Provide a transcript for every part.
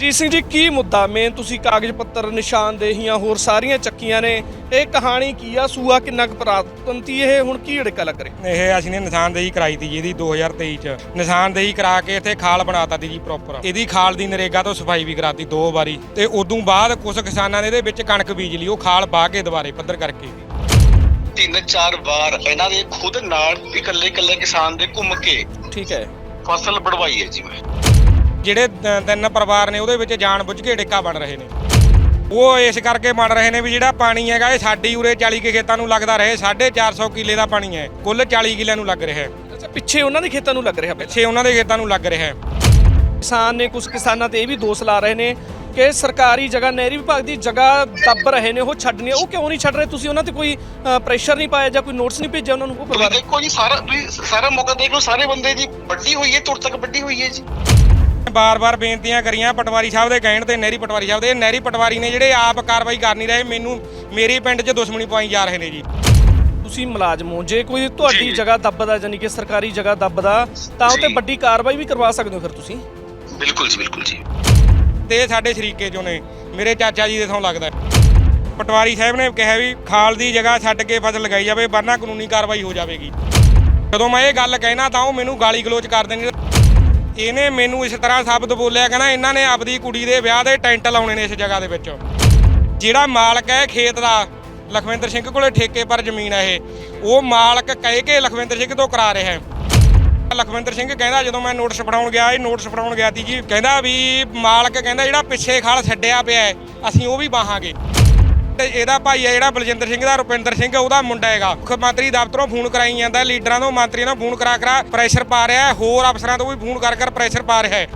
ਅਜੀਤ ਸਿੰਘ ਜੀ ਕੀ ਮੁੱਦਾ? ਮੇਨ ਤੁਸੀਂ ਕਾਗਜ਼ ਪੱਤਰ ਨਿਸ਼ਾਨਦੇਹੀਆਂ ਹੋਰ ਸਾਰੀਆਂ ਚੱਕੀਆਂ ਨੇ। ਇਹ ਕਹਾਣੀ ਕੀ ਆ? ਸੂਆ ਕਿੰਨਾ ਕੁ ਪ੍ਰਾਪਤੰਤੀ ਇਹ? ਹੁਣ ਕੀ ਢਿੱਕਾ ਲੱਗ ਰਿਹਾ? ਇਹ ਅਸੀਂ ਨੇ ਨਿਸ਼ਾਨਦੇਹੀ ਕਰਾਈ ਤੀ ਜੀ ਇਹਦੀ 2023 ਚ। ਨਿਸ਼ਾਨਦੇਹੀ ਕਰਾ ਕੇ ਇੱਥੇ ਖਾਲ ਬਣਾਤਾ ਤੀ ਜੀ ਪ੍ਰੋਪਰ ਇਹਦੀ ਖਾਲ ਦੀ ਨਰੇਗਾ ਤੋਂ ਸਫ਼ਾਈ ਵੀ ਕਰਾਤੀ ਦੋ ਵਾਰੀ। ਤੇ ਉਦੋਂ ਬਾਅਦ ਕੁਝ ਕਿਸਾਨਾਂ ਨੇ ਇਹਦੇ ਵਿੱਚ ਕਣਕ ਬੀਜ ਲਈ ਉਹ ਖਾਲ ਬਾਹ ਕੇ ਦੁਬਾਰੇ ਪੱਧਰ ਕਰਕੇ। ਤਿੰਨ ਚਾਰ ਵਾਰ ਇਹਨਾਂ ਦੇ ਖੁਦ ਨਾਲ ਇਕੱਲੇ ਇਕੱਲੇ ਕਿਸਾਨ ਦੇ ਘੁੰਮ ਕੇ ਠੀਕ ਹੈ। ਫਸਲ ਵੜਵਾਈ ਹੈ ਜੀ ਮੈਂ। ਜਿਹੜੇ ਤਿੰਨ ਪਰਿਵਾਰ ਨੇ ਉਹਦੇ ਵਿੱਚ ਜਾਣ ਬੁੱਝ ਕੇ ਡਿੱਕਾ ਬਣ ਰਹੇ ਨੇ। ਉਹ ਇਸ ਕਰਕੇ ਬਣ ਰਹੇ ਨੇ ਵੀ ਜਿਹੜਾ ਪਾਣੀ ਹੈਗਾ ਇਹ ਸਾਡੀ ਉਰੇ 40 ਕੇ ਖੇਤਾਂ ਨੂੰ ਲੱਗਦਾ ਰਹੇ 450 ਕਿੱਲੇ ਦਾ ਪਾਣੀ ਹੈ ਕੁੱਲ 40 ਕਿੱਲਿਆਂ ਨੂੰ ਲੱਗ ਰਿਹਾ ਹੈ। ਅੱਛਾ ਪਿੱਛੇ ਉਹਨਾਂ ਦੇ ਖੇਤਾਂ ਨੂੰ ਲੱਗ ਰਿਹਾ ਪਿੱਛੇ? ਉਹਨਾਂ ਦੇ ਖੇਤਾਂ ਨੂੰ ਲੱਗ ਰਿਹਾ ਹੈ। ਕਿਸਾਨ ਨੇ ਕੁਝ ਕਿਸਾਨਾਂ ਤੇ ਇਹ ਵੀ ਦੋਸ਼ ਲਾ ਰਹੇ ਨੇ ਕਿ ਸਰਕਾਰੀ ਜਗ੍ਹਾ ਨਹਿਰੀ ਵਿਭਾਗ ਦੀ ਜਗ੍ਹਾ ਦੱਬ ਰਹੇ ਨੇ ਉਹ ਛੱਡਣੀ ਉਹ ਕਿਉਂ ਨਹੀਂ ਛੱਡ ਰਹੇ? ਤੁਸੀਂ ਉਹਨਾਂ ਤੇ ਕੋਈ ਪ੍ਰੈਸ਼ਰ ਨਹੀਂ ਪਾਇਆ ਜਾਂ ਕੋਈ ਨੋਟਿਸ ਨਹੀਂ ਭੇਜਿਆ ਉਹਨਾਂ ਨੂੰ ਉਹ ਪਰਿਵਾਰ ਦੇਖੋ ਜੀ ਸਾਰਾ ਤੁਸੀਂ ਸਾਰਾ ਮੌਕਾ ਦੇਖ ਲਓ ਸਾਰੇ ਬੰਦੇ ਜੀ ਵੱਡੀ ਹੋਈ ਹੈ ਤੁਰ ਤੱਕ ਵੱਡੀ ਹੋਈ ਹੈ ਜੀ। ਬਾਰ-ਬਾਰ ਬੇਨਤੀਆਂ ਕਰੀਆਂ ਪਟਵਾਰੀ ਸਾਹਿਬ ਦੇ ਕਹਿਣ ਤੇ ਨਹਿਰੀ ਪਟਵਾਰੀ ਸਾਹਿਬ ਦੇ ਇਹ ਨਹਿਰੀ ਪਟਵਾਰੀ ਨੇ ਜਿਹੜੇ ਆਪ ਕਾਰਵਾਈ ਕਰ ਨਹੀਂ ਰਹੇ ਮੈਨੂੰ ਮੇਰੇ ਪਿੰਡ 'ਚ ਦੁਸ਼ਮਣੀ ਪਾਈ ਜਾ ਰਹੇ ਨੇ ਜੀ ਤੁਸੀਂ ਮੁਲਾਜ਼ਮ ਹੋ ਜੇ ਕੋਈ ਤੁਹਾਡੀ। ਜਗ੍ਹਾ ਦੱਬਦਾ ਯਾਨੀ ਕਿ ਸਰਕਾਰੀ ਜਗ੍ਹਾ ਦੱਬਦਾ ਤਾਂ ਉਹ ਤੇ। ਵੱਡੀ ਕਾਰਵਾਈ ਵੀ ਕਰਵਾ ਸਕਦੇ ਹੋ ਫਿਰ ਤੁਸੀਂ ਬਿਲਕੁਲ ਜੀ ਬਿਲਕੁਲ ਜੀ ਤੇ ਸਾਡੇ ਸ਼ਰੀਕੇ ਚੋਂ ਨੇ ਮੇਰੇ ਚਾਚਾ ਜੀ ਦੇ ਥਾਂ ਲੱਗਦਾ। ਪਟਵਾਰੀ ਸਾਹਿਬ ਨੇ ਕਿਹਾ ਵੀ ਖਾਲ ਦੀ ਜਗ੍ਹਾ ਛੱਡ ਕੇ ਫਸਲ ਲਗਾਈ ਜਾਵੇ ਵਰਨਾ ਕਾਨੂੰਨੀ ਕਾਰਵਾਈ ਹੋ ਜਾਵੇਗੀ ਜਦੋਂ ਮੈਂ ਇਹ ਗੱਲ ਕਹਿਣਾ ਤਾਂ ਉਹ ਮੈਨੂੰ ਗਾਲੀ ਗਲੋਚ ਕਰਦੇ ਨੇ ਇਹਨੇ ਮੈਨੂੰ ਇਸ ਤਰ੍ਹਾਂ ਸ਼ਬਦ ਬੋਲਿਆ ਕਹਿੰਦਾ ਇਹਨਾਂ ਨੇ ਆਪਦੀ ਕੁੜੀ ਦੇ ਵਿਆਹ ਦੇ ਟੈਂਟ ਲਾਉਣੇ ਨੇ ਇਸ ਜਗ੍ਹਾ ਦੇ ਵਿੱਚ। ਜਿਹੜਾ ਮਾਲਕ ਹੈ ਖੇਤ ਦਾ, ਲਖਵਿੰਦਰ ਸਿੰਘ ਕੋਲੇ ਠੇਕੇ ਪਰ ਜ਼ਮੀਨ ਹੈ ਇਹ। ਉਹ ਮਾਲਕ ਕਹਿ ਕੇ ਲਖਵਿੰਦਰ ਸਿੰਘ ਤੋਂ ਕਰਾ ਰਿਹਾ ਹੈ। ਲਖਵਿੰਦਰ ਸਿੰਘ ਕਹਿੰਦਾ, ਜਦੋਂ ਮੈਂ ਨੋਟਿਸ ਫੜਾਉਣ ਗਿਆ, ਇਹ ਨੋਟਿਸ ਫੜਾਉਣ ਗਿਆ ਸੀ ਜੀ। ਕਹਿੰਦਾ ਵੀ ਮਾਲਕ ਕਹਿੰਦਾ, ਜਿਹੜਾ ਪਿੱਛੇ ਖਾਲ ਛੱਡਿਆ ਪਿਆ ਅਸੀਂ ਉਹ ਵੀ ਬਾਹਾਂਗੇ। ਤੇ ਇਹਦਾ ਭਾਈ ਹੈ ਜਿਹੜਾ ਬਲਜਿੰਦਰ ਸਿੰਘ ਦਾ, ਰੁਪਿੰਦਰ ਸਿੰਘ, ਉਹਦਾ ਮੁੰਡਾ ਹੈਗਾ। ਮੁੱਖ ਮੰਤਰੀ ਦਫ਼ਤਰੋਂ ਫੋਨ ਕਰਾਈ ਜਾਂਦਾ, ਲੀਡਰਾਂ ਤੋਂ ਮੰਤਰੀਆਂ ਤੋਂ ਫੋਨ ਕਰਾ ਕਰਾ ਪ੍ਰੈਸ਼ਰ ਪਾ ਰਿਹਾ ਹੈ, ਹੋਰ ਅਫਸਰਾਂ ਤੋਂ ਵੀ ਫੋਨ ਕਰ ਕਰ ਪ੍ਰੈਸ਼ਰ ਪਾ ਰਿਹਾ ਹੈ।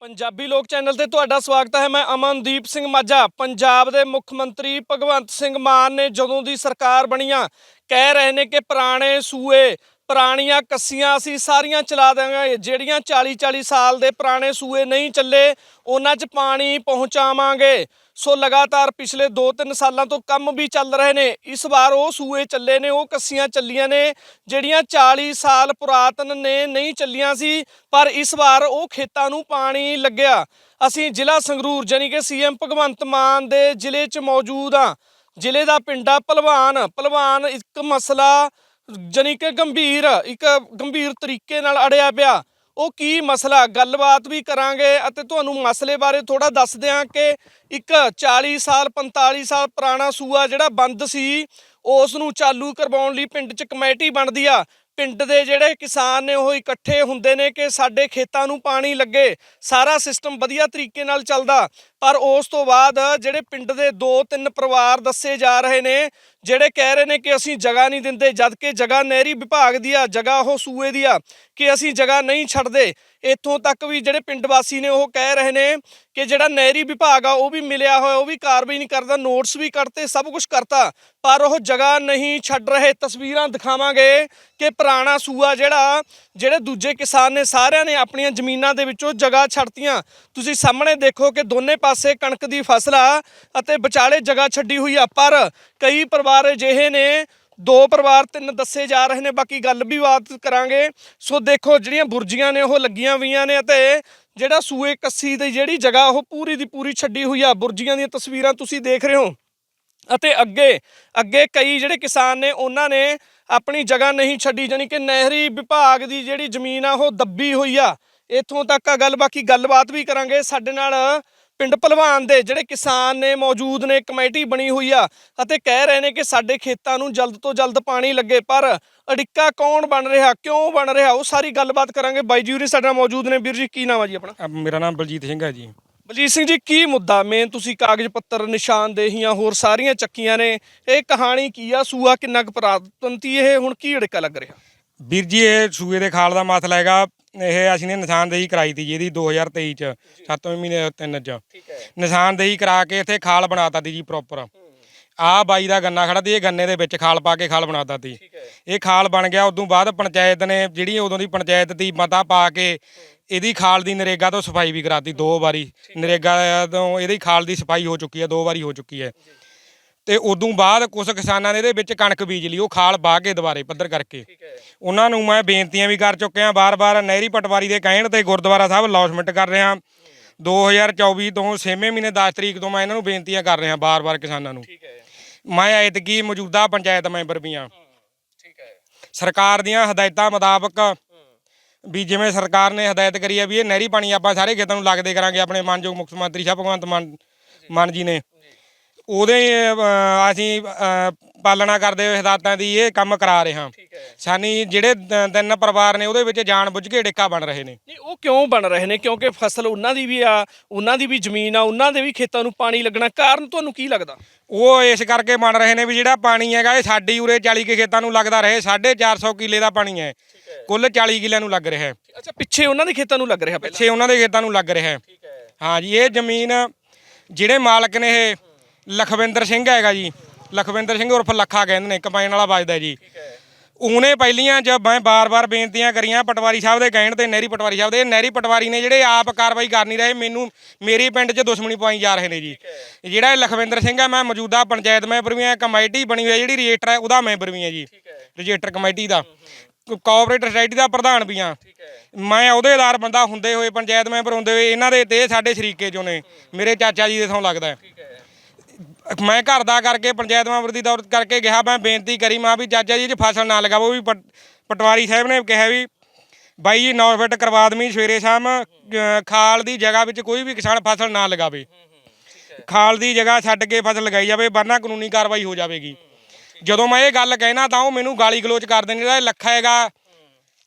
ਪੰਜਾਬੀ ਲੋਕ ਚੈਨਲ ਤੇ ਤੁਹਾਡਾ ਸਵਾਗਤ ਹੈ, ਮੈਂ ਅਮਨਦੀਪ ਸਿੰਘ ਮਾਝਾ। ਪੰਜਾਬ ਦੇ ਮੁੱਖ ਮੰਤਰੀ ਭਗਵੰਤ ਸਿੰਘ ਮਾਨ ਨੇ ਜਦੋਂ ਦੀ ਸਰਕਾਰ ਬਣੀਆਂ ਕਹਿ ਰਹੇ ਨੇ ਕਿ ਪੁਰਾਣੇ ਸੂਏ, ਪੁਰਾਣੀਆਂ ਕੱਸੀਆਂ ਅਸੀਂ ਸਾਰੀਆਂ ਚਲਾ ਦੇਵਾਂਗੇ ਜਿਹੜੀਆਂ 40 40 ਸਾਲ ਦੇ ਪੁਰਾਣੇ ਸੂਏ ਨਹੀਂ ਚੱਲੇ, ਉਹਨਾਂ 'ਚ ਪਾਣੀ ਪਹੁੰਚਾਵਾਂਗੇ। ਸੋ ਲਗਾਤਾਰ ਪਿਛਲੇ 2-3 ਸਾਲਾਂ ਤੋਂ ਕੰਮ ਵੀ ਚੱਲ ਰਹੇ ਨੇ। ਇਸ ਵਾਰ ਉਹ ਸੂਏ ਚੱਲੇ ਨੇ, ਉਹ ਕੱਸੀਆਂ ਚੱਲੀਆਂ ਨੇ, ਜਿਹੜੀਆਂ 40 ਸਾਲ ਪੁਰਾਤਨ ਨੇ, ਨਹੀਂ ਚੱਲੀਆਂ ਸੀ, ਪਰ ਇਸ ਵਾਰ ਉਹ ਖੇਤਾਂ ਨੂੰ ਪਾਣੀ ਲੱਗਿਆ। ਅਸੀਂ ਜ਼ਿਲ੍ਹਾ ਸੰਗਰੂਰ ਜਾਨੀ ਕਿ ਸੀਐਮ ਭਗਵੰਤ ਮਾਨ ਦੇ ਜ਼ਿਲ੍ਹੇ 'ਚ ਮੌਜੂਦ ਆ ਜ਼ਿਲ੍ਹੇ ਦਾ ਪਿੰਡਾ ਭਲਵਾਨ ਭਲਵਾਨ ਇੱਕ ਮਸਲਾ ਜਾਨੀ ਕਿ ਗੰਭੀਰ, ਇੱਕ ਗੰਭੀਰ ਤਰੀਕੇ ਨਾਲ ਅੜਿਆ ਪਿਆ। ਉਹ ਕੀ ਮਸਲਾ? ਗੱਲਬਾਤ ਵੀ ਕਰਾਂਗੇ ਅਤੇ ਤੁਹਾਨੂੰ ਮਸਲੇ ਬਾਰੇ ਥੋੜਾ ਦੱਸ ਦਿਆਂ ਕਿ ਇੱਕ 40 ਸਾਲ 45 ਸਾਲ ਪੁਰਾਣਾ ਸੂਆ ਜਿਹੜਾ ਬੰਦ ਸੀ ਉਸ ਨੂੰ ਚਾਲੂ ਕਰਵਾਉਣ ਲਈ ਪਿੰਡ 'ਚ ਕਮੇਟੀ ਬਣਦੀ ਆ। ਪਿੰਡ ਦੇ ਜਿਹੜੇ ਕਿਸਾਨ ਨੇ ਉਹ ਇਕੱਠੇ ਹੁੰਦੇ ਨੇ ਕਿ ਸਾਡੇ ਖੇਤਾਂ ਨੂੰ ਪਾਣੀ ਲੱਗੇ। ਸਾਰਾ ਸਿਸਟਮ ਵਧੀਆ ਤਰੀਕੇ ਨਾਲ ਚੱਲਦਾ। ਪਰ ਉਸ ਤੋਂ ਬਾਅਦ ਜਿਹੜੇ ਪਿੰਡ ਦੇ ਦੋ ਤਿੰਨ ਪਰਿਵਾਰ ਦੱਸੇ ਜਾ ਰਹੇ ਨੇ, ਜਿਹੜੇ ਕਹਿ ਰਹੇ ਨੇ ਕਿ ਅਸੀਂ ਜਗ੍ਹਾ ਨਹੀਂ ਦਿੰਦੇ, ਜਦ ਕਿ ਜਗ੍ਹਾ ਨਹਿਰੀ ਵਿਭਾਗ ਦੀ ਆ, ਜਗ੍ਹਾ ਉਹ ਸੂਏ ਦੀ ਆ, ਕਿ ਅਸੀਂ ਜਗ੍ਹਾ ਨਹੀਂ ਛੱਡਦੇ। ਇੱਥੋਂ ਤੱਕ ਵੀ ਜਿਹੜੇ ਪਿੰਡ ਵਾਸੀ ਨੇ ਉਹ ਕਹਿ ਰਹੇ ਨੇ ਕਿ ਜਿਹੜਾ ਨਹਿਰੀ ਵਿਭਾਗ ਆ, ਉਹ ਵੀ ਮਿਲਿਆ ਹੋਇਆ, ਉਹ ਵੀ ਕਾਰਵਾਈ ਨਹੀਂ ਕਰਦਾ, ਨੋਟਸ ਵੀ ਕੱਢਤੇ, ਸਭ ਕੁਝ ਕਰਤਾ, ਪਰ ਉਹ ਜਗ੍ਹਾ ਨਹੀਂ ਛੱਡ ਰਹੇ। ਤਸਵੀਰਾਂ ਦਿਖਾਵਾਂਗੇ ਕਿ ਪੁਰਾਣਾ ਸੂਆ ਜਿਹੜਾ, ਜਿਹੜੇ ਦੂਜੇ ਕਿਸਾਨ ਨੇ ਸਾਰਿਆਂ ਨੇ ਆਪਣੀਆਂ ਜ਼ਮੀਨਾਂ ਦੇ ਵਿੱਚੋਂ ਜਗ੍ਹਾ ਛੱਡਤੀਆਂ। ਤੁਸੀਂ ਸਾਹਮਣੇ ਦੇਖੋ ਕਿ ਦੋਨੇ ਪਾਸੇ ਪਾਸੇ ਕਣਕ ਦੀ ਫਸਲ ਆ ਅਤੇ ਵਿਚਾਲੇ ਜਗ੍ਹਾ ਛੱਡੀ ਹੋਈ ਆ, ਪਰ ਕਈ ਪਰਿਵਾਰ ਅਜਿਹੇ ਨੇ, ਦੋ ਪਰਿਵਾਰ ਤਿੰਨ ਦੱਸੇ ਜਾ ਰਹੇ ਨੇ, ਬਾਕੀ ਗੱਲ ਵੀ ਬਾਤ ਕਰਾਂਗੇ। ਸੋ ਦੇਖੋ, ਜਿਹੜੀਆਂ ਬੁਰਜੀਆਂ ਨੇ, ਉਹ ਲੱਗੀਆਂ ਹੋਈਆਂ ਨੇ ਅਤੇ ਜਿਹੜਾ ਸੂਏ ਕੱਸੀ ਦੀ ਜਿਹੜੀ ਜਗ੍ਹਾ, ਉਹ ਪੂਰੀ ਦੀ ਪੂਰੀ ਛੱਡੀ ਹੋਈ ਆ। ਬੁਰਜੀਆਂ ਦੀਆਂ ਤਸਵੀਰਾਂ ਤੁਸੀਂ ਦੇਖ ਰਹੇ ਹੋ। ਅਤੇ ਅੱਗੇ ਅੱਗੇ ਕਈ ਜਿਹੜੇ ਕਿਸਾਨ ਨੇ, ਉਹਨਾਂ ਨੇ ਆਪਣੀ ਜਗ੍ਹਾ ਨਹੀਂ ਛੱਡੀ ਜਾਨੀ ਕਿ ਨਹਿਰੀ ਵਿਭਾਗ ਦੀ ਜਿਹੜੀ ਜ਼ਮੀਨ ਆ, ਉਹ ਦੱਬੀ ਹੋਈ ਆ। ਇੱਥੋਂ ਤੱਕ ਆ ਗੱਲ, ਬਾਕੀ ਗੱਲਬਾਤ ਵੀ ਕਰਾਂਗੇ। ਸਾਡੇ ਨਾਲ ਪਿੰਡ ਭਲਵਾਨ ਦੇ ਜਿਹੜੇ ਕਿਸਾਨ ਨੇ ਮੌਜੂਦ ਨੇ ਕਮੇਟੀ ਬਣੀ ਹੋਈ ਆ ਅਤੇ ਕਹਿ ਰਹੇ ਨੇ ਕਿ ਸਾਡੇ ਖੇਤਾਂ ਨੂੰ ਜਲਦ ਤੋਂ ਜਲਦ ਪਾਣੀ ਲੱਗੇ। ਪਰ ਅੜਿੱਕਾ ਕੌਣ ਬਣ ਰਿਹਾ ਕਿਉਂ ਬਣ ਰਿਹਾ ਉਹ ਸਾਰੀ ਗੱਲਬਾਤ ਕਰਾਂਗੇ। ਬਾਈ ਜੀ ਹੋਰੀ ਸਾਡੇ ਨਾਲ ਮੌਜੂਦ ਨੇ। ਵੀਰ ਜੀ ਕੀ ਨਾਮ ਆ ਜੀ ਆਪਣਾ? ਮੇਰਾ ਨਾਮ ਬਲਜੀਤ ਸਿੰਘ ਹੈ ਜੀ। ਬਲਜੀਤ ਸਿੰਘ ਜੀ ਕੀ ਮੁੱਦਾ? ਮੇਨ ਤੁਸੀਂ ਕਾਗਜ਼ ਪੱਤਰ ਨਿਸ਼ਾਨਦੇਹੀਆਂ ਹੋਰ ਸਾਰੀਆਂ ਚੱਕੀਆਂ ਨੇ। ਇਹ ਕਹਾਣੀ ਕੀ ਆ? ਸੂਆ ਕਿੰਨਾ ਕੁ ਪ੍ਰਾਪਤੰਤੀ ਇਹ? ਹੁਣ ਕੀ ਅੜਿੱਕਾ ਲੱਗ ਰਿਹਾ? ਵੀਰ ਜੀ ਇਹ ਸੂਏ ਦੇ ਖਾਲ ਦਾ ਮਸਲਾ ਹੈਗਾ ਇਹ ਅਸੀਂ ਨੇ ਨਿਸ਼ਾਨਦੇਹੀ ਕਰਾਈ ਤੀ ਜੀ ਇਹਦੀ 2023 ਚ 7ਵੇਂ ਮਹੀਨੇ 3 ਚ। ਨਿਸ਼ਾਨਦੇਹੀ ਕਰਾ ਕੇ ਇੱਥੇ ਖਾਲ ਬਣਾਤਾ ਤੀ ਜੀ ਪ੍ਰੋਪਰ ਆ ਬਾਈ ਦਾ ਗੰਨਾ ਖੜਾ ਤੀ ਇਹ ਗੰਨੇ ਦੇ ਵਿੱਚ ਖਾਲ ਪਾ ਕੇ ਖਾਲ ਬਣਾਤਾ ਤੀ। ਇਹ ਖਾਲ ਬਣ ਗਿਆ ਉਦੋਂ ਬਾਅਦ ਪੰਚਾਇਤ ਨੇ ਜਿਹੜੀ ਉਦੋਂ ਦੀ ਪੰਚਾਇਤ ਦੀ ਮਤਾ ਪਾ ਕੇ ਇਹਦੀ ਖਾਲ ਦੀ ਨਰੇਗਾ ਤੋਂ ਸਫ਼ਾਈ ਵੀ ਕਰਾਤੀ ਦੋ ਵਾਰੀ। ਨਰੇਗਾ ਤੋਂ ਇਹਦੀ ਖਾਲ ਦੀ ਸਫ਼ਾਈ ਹੋ ਚੁੱਕੀ ਹੈ ਦੋ ਵਾਰੀ ਹੋ ਚੁੱਕੀ ਹੈ। ਤੇ ਉਦੋਂ ਬਾਅਦ ਕੁਝ ਕਿਸਾਨਾਂ ਨੇ ਇਹਦੇ ਵਿੱਚ ਕਣਕ ਬੀਜ ਲਈ ਉਹ ਖਾਲ ਬਾਹ ਕੇ ਦੁਬਾਰੇ ਪੱਧਰ ਕਰਕੇ। ਉਹਨਾਂ ਨੂੰ ਮੈਂ ਬੇਨਤੀਆਂ ਵੀ ਕਰ ਚੁੱਕਿਆ ਬਾਰ-ਬਾਰ ਨਹਿਰੀ ਪਟਵਾਰੀ ਦੇ ਕਹਿਣ ਤੇ ਗੁਰਦੁਆਰਾ ਸਾਹਿਬ ਲੌਸਮੈਂਟ ਕਰ ਰਿਹਾ। 2024 ਤੋਂ 6ਵੇਂ ਮਹੀਨੇ 10 ਤਰੀਕ ਤੋਂ ਮੈਂ ਇਹਨਾਂ ਨੂੰ ਬੇਨਤੀਆਂ ਕਰ ਰਿਹਾ ਬਾਰ-ਬਾਰ ਕਿਸਾਨਾਂ ਨੂੰ। ਮੈਂ ਐਤਕੀ ਮੌਜੂਦਾ ਪੰਚਾਇਤ ਮੈਂਬਰ ਵੀ ਹੈ। ਸਰਕਾਰ ਦੀਆਂ ਹਦਾਇਤਾਂ ਮੁਤਾਬਕ ਵੀ ਜਿਵੇਂ ਸਰਕਾਰ ਨੇ ਹਦਾਇਤ ਕਰੀ ਹੈ ਵੀ ਇਹ ਨਹਿਰੀ ਪਾਣੀ ਆਪਾਂ ਸਾਰੇ ਖੇਤਾਂ ਨੂੰ ਲੱਗਦੇ ਕਰਾਂਗੇ ਆਪਣੇ ਮਾਨਯੋਗ ਮੁੱਖ ਮੰਤਰੀ ਸਾਹਿਬ ਭਗਵੰਤ ਮਾਨ ਮਾਨ ਜੀ ਨੇ। ਉਹਦੇ ਅਸੀਂ ਪਾਲਣਾ ਕਰਦੇ ਹੋਏ ਹਦਾਇਤਾਂ ਦੀ ਇਹ ਕੰਮ ਕਰਾ ਰਹੇ ਹਾਂ। ਠੀਕ ਹੈ ਸਾਨੀ ਜਿਹੜੇ ਤ- ਤਿੰਨ ਪਰਿਵਾਰ ਨੇ ਉਹਦੇ ਵਿੱਚ ਜਾਣ ਬੁੱਝ ਕੇ ਡਿੱਕਾ ਬਣ ਰਹੇ ਨੇ। ਨਹੀਂ ਉਹ ਕਿਉਂ ਬਣ ਰਹੇ ਨੇ? ਕਿਉਂਕਿ ਫਸਲ ਉਹਨਾਂ ਦੀ ਵੀ ਆ ਉਹਨਾਂ ਦੀ ਵੀ ਜ਼ਮੀਨ ਆ ਉਹਨਾਂ ਦੇ ਵੀ ਖੇਤਾਂ ਨੂੰ ਪਾਣੀ ਲੱਗਣਾ। ਕਾਰਨ ਤੁਹਾਨੂੰ ਕੀ ਲੱਗਦਾ? ਉਹ ਇਸ ਕਰਕੇ ਬਣ ਰਹੇ ਨੇ ਵੀ ਜਿਹੜਾ ਪਾਣੀ ਹੈਗਾ ਇਹ ਸਾਡੀ ਉਰੇ 40 ਕੇ ਖੇਤਾਂ ਨੂੰ ਲੱਗਦਾ ਰਹੇ 450 ਕਿੱਲੇ ਦਾ ਪਾਣੀ ਹੈ। ਕੁੱਲ 40 ਕਿੱਲਿਆਂ ਨੂੰ ਲੱਗ ਰਿਹਾ ਹੈ। ਅੱਛਾ ਪਿੱਛੇ ਉਹਨਾਂ ਦੇ ਖੇਤਾਂ ਨੂੰ ਲੱਗ ਰਿਹਾ ਪਹਿਲਾਂ? ਪਿੱਛੇ ਉਹਨਾਂ ਦੇ ਖੇਤਾਂ ਨੂੰ ਲੱਗ ਰਿਹਾ ਹੈ। ਠੀਕ ਹੈ। ਹਾਂ ਜੀ ਇਹ ਜ਼ਮੀਨ ਜਿਹੜੇ ਮਾਲਕ ਨੇ ਇਹ ਲਖਵਿੰਦਰ ਸਿੰਘ ਹੈਗਾ ਜੀ। ਲਖਵਿੰਦਰ ਸਿੰਘ ਉਰਫ ਲੱਖਾ ਕਹਿੰਦੇ ਨੇ ਕੰਬਾਈਨ ਵਾਲਾ ਵੱਜਦਾ ਜੀ। ਉਹਨੇ ਪਹਿਲੀਆਂ ਜਦ ਮੈਂ ਬਾਰ-ਬਾਰ ਬੇਨਤੀਆਂ ਕਰੀਆਂ ਪਟਵਾਰੀ ਸਾਹਿਬ ਦੇ ਕਹਿਣ ਤੇ ਨਹਿਰੀ ਪਟਵਾਰੀ ਸਾਹਿਬ ਦੇ। ਨਹਿਰੀ ਪਟਵਾਰੀ ਨੇ ਜਿਹੜੇ ਆਪ ਕਾਰਵਾਈ ਕਰ ਨਹੀਂ ਰਹੇ ਮੈਨੂੰ ਮੇਰੇ ਪਿੰਡ 'ਚ ਦੁਸ਼ਮਣੀ ਪਾਈ ਜਾ ਰਹੇ ਨੇ ਜੀ। ਜਿਹੜਾ ਇਹ ਲਖਵਿੰਦਰ ਸਿੰਘ ਹੈ ਮੈਂ ਮੌਜੂਦਾ ਪੰਚਾਇਤ ਮੈਂਬਰ ਵੀ ਹਾਂ ਕਮੇਟੀ ਬਣੀ ਹੋਈ ਹੈ ਜਿਹੜੀ ਰਜਿਸਟਰ ਹੈ ਉਹਦਾ ਮੈਂਬਰ ਵੀ ਹਾਂ ਜੀ। ਰਜਿਸਟਰ ਕਮੇਟੀ ਦਾ। ਕੋਆਪਰੇਟਿਵ ਸੋਸਾਇਟੀ ਦਾ ਪ੍ਰਧਾਨ ਵੀ ਹੈ। ਮੈਂ ਅਹੁਦੇਦਾਰ ਬੰਦਾ ਹੁੰਦੇ ਹੋਏ ਪੰਚਾਇਤ ਮੈਂਬਰ ਹੁੰਦੇ ਹੋਏ ਇਹਨਾਂ ਦੇ ਤੇ ਸਾਡੇ ਸ਼ਰੀਕੇ ਚੋਂ ਨੇ ਮੇਰੇ ਚਾਚਾ ਜੀ ਦੇ ਥੋਂ ਲੱਗਦਾ। ਮੈਂ ਘਰ ਦਾ ਕਰਕੇ ਪੰਚਾਇਤ ਮੈਂਬਰ ਦੀ ਦੌਰ ਕਰਕੇ ਗਿਆ ਮੈਂ ਬੇਨਤੀ ਕਰੀ ਮਾਂ ਵੀ ਚਾਚਾ ਜੀ ਜੇ ਫਸਲ ਨਾ ਲਗਾਵੋ ਵੀ ਪਟ- ਪਟਵਾਰੀ ਸਾਹਿਬ ਨੇ ਕਿਹਾ ਵੀ ਬਾਈ ਜੀ ਨੌ ਫਿੱਟ ਕਰਵਾ ਦਵੀਂ ਸਵੇਰੇ ਸ਼ਾਮ ਅ, ਖਾਲ ਦੀ ਜਗ੍ਹਾ ਵਿੱਚ ਕੋਈ ਵੀ ਕਿਸਾਨ ਫਸਲ ਨਾ ਲਗਾਵੇ। ਖਾਲ ਦੀ ਜਗ੍ਹਾ ਛੱਡ ਕੇ ਫਸਲ ਲਗਾਈ ਜਾਵੇ ਵਰਨਾ ਕਾਨੂੰਨੀ ਕਾਰਵਾਈ ਹੋ ਜਾਵੇਗੀ। ਜਦੋਂ ਮੈਂ ਇਹ ਗੱਲ ਕਹਿਣਾ ਤਾਂ ਉਹ ਮੈਨੂੰ ਗਾਲੀ ਗਲੋਚ ਕਰਦੇ ਨੇ ਜਿਹੜਾ ਇਹ ਲੱਖਾ ਹੈਗਾ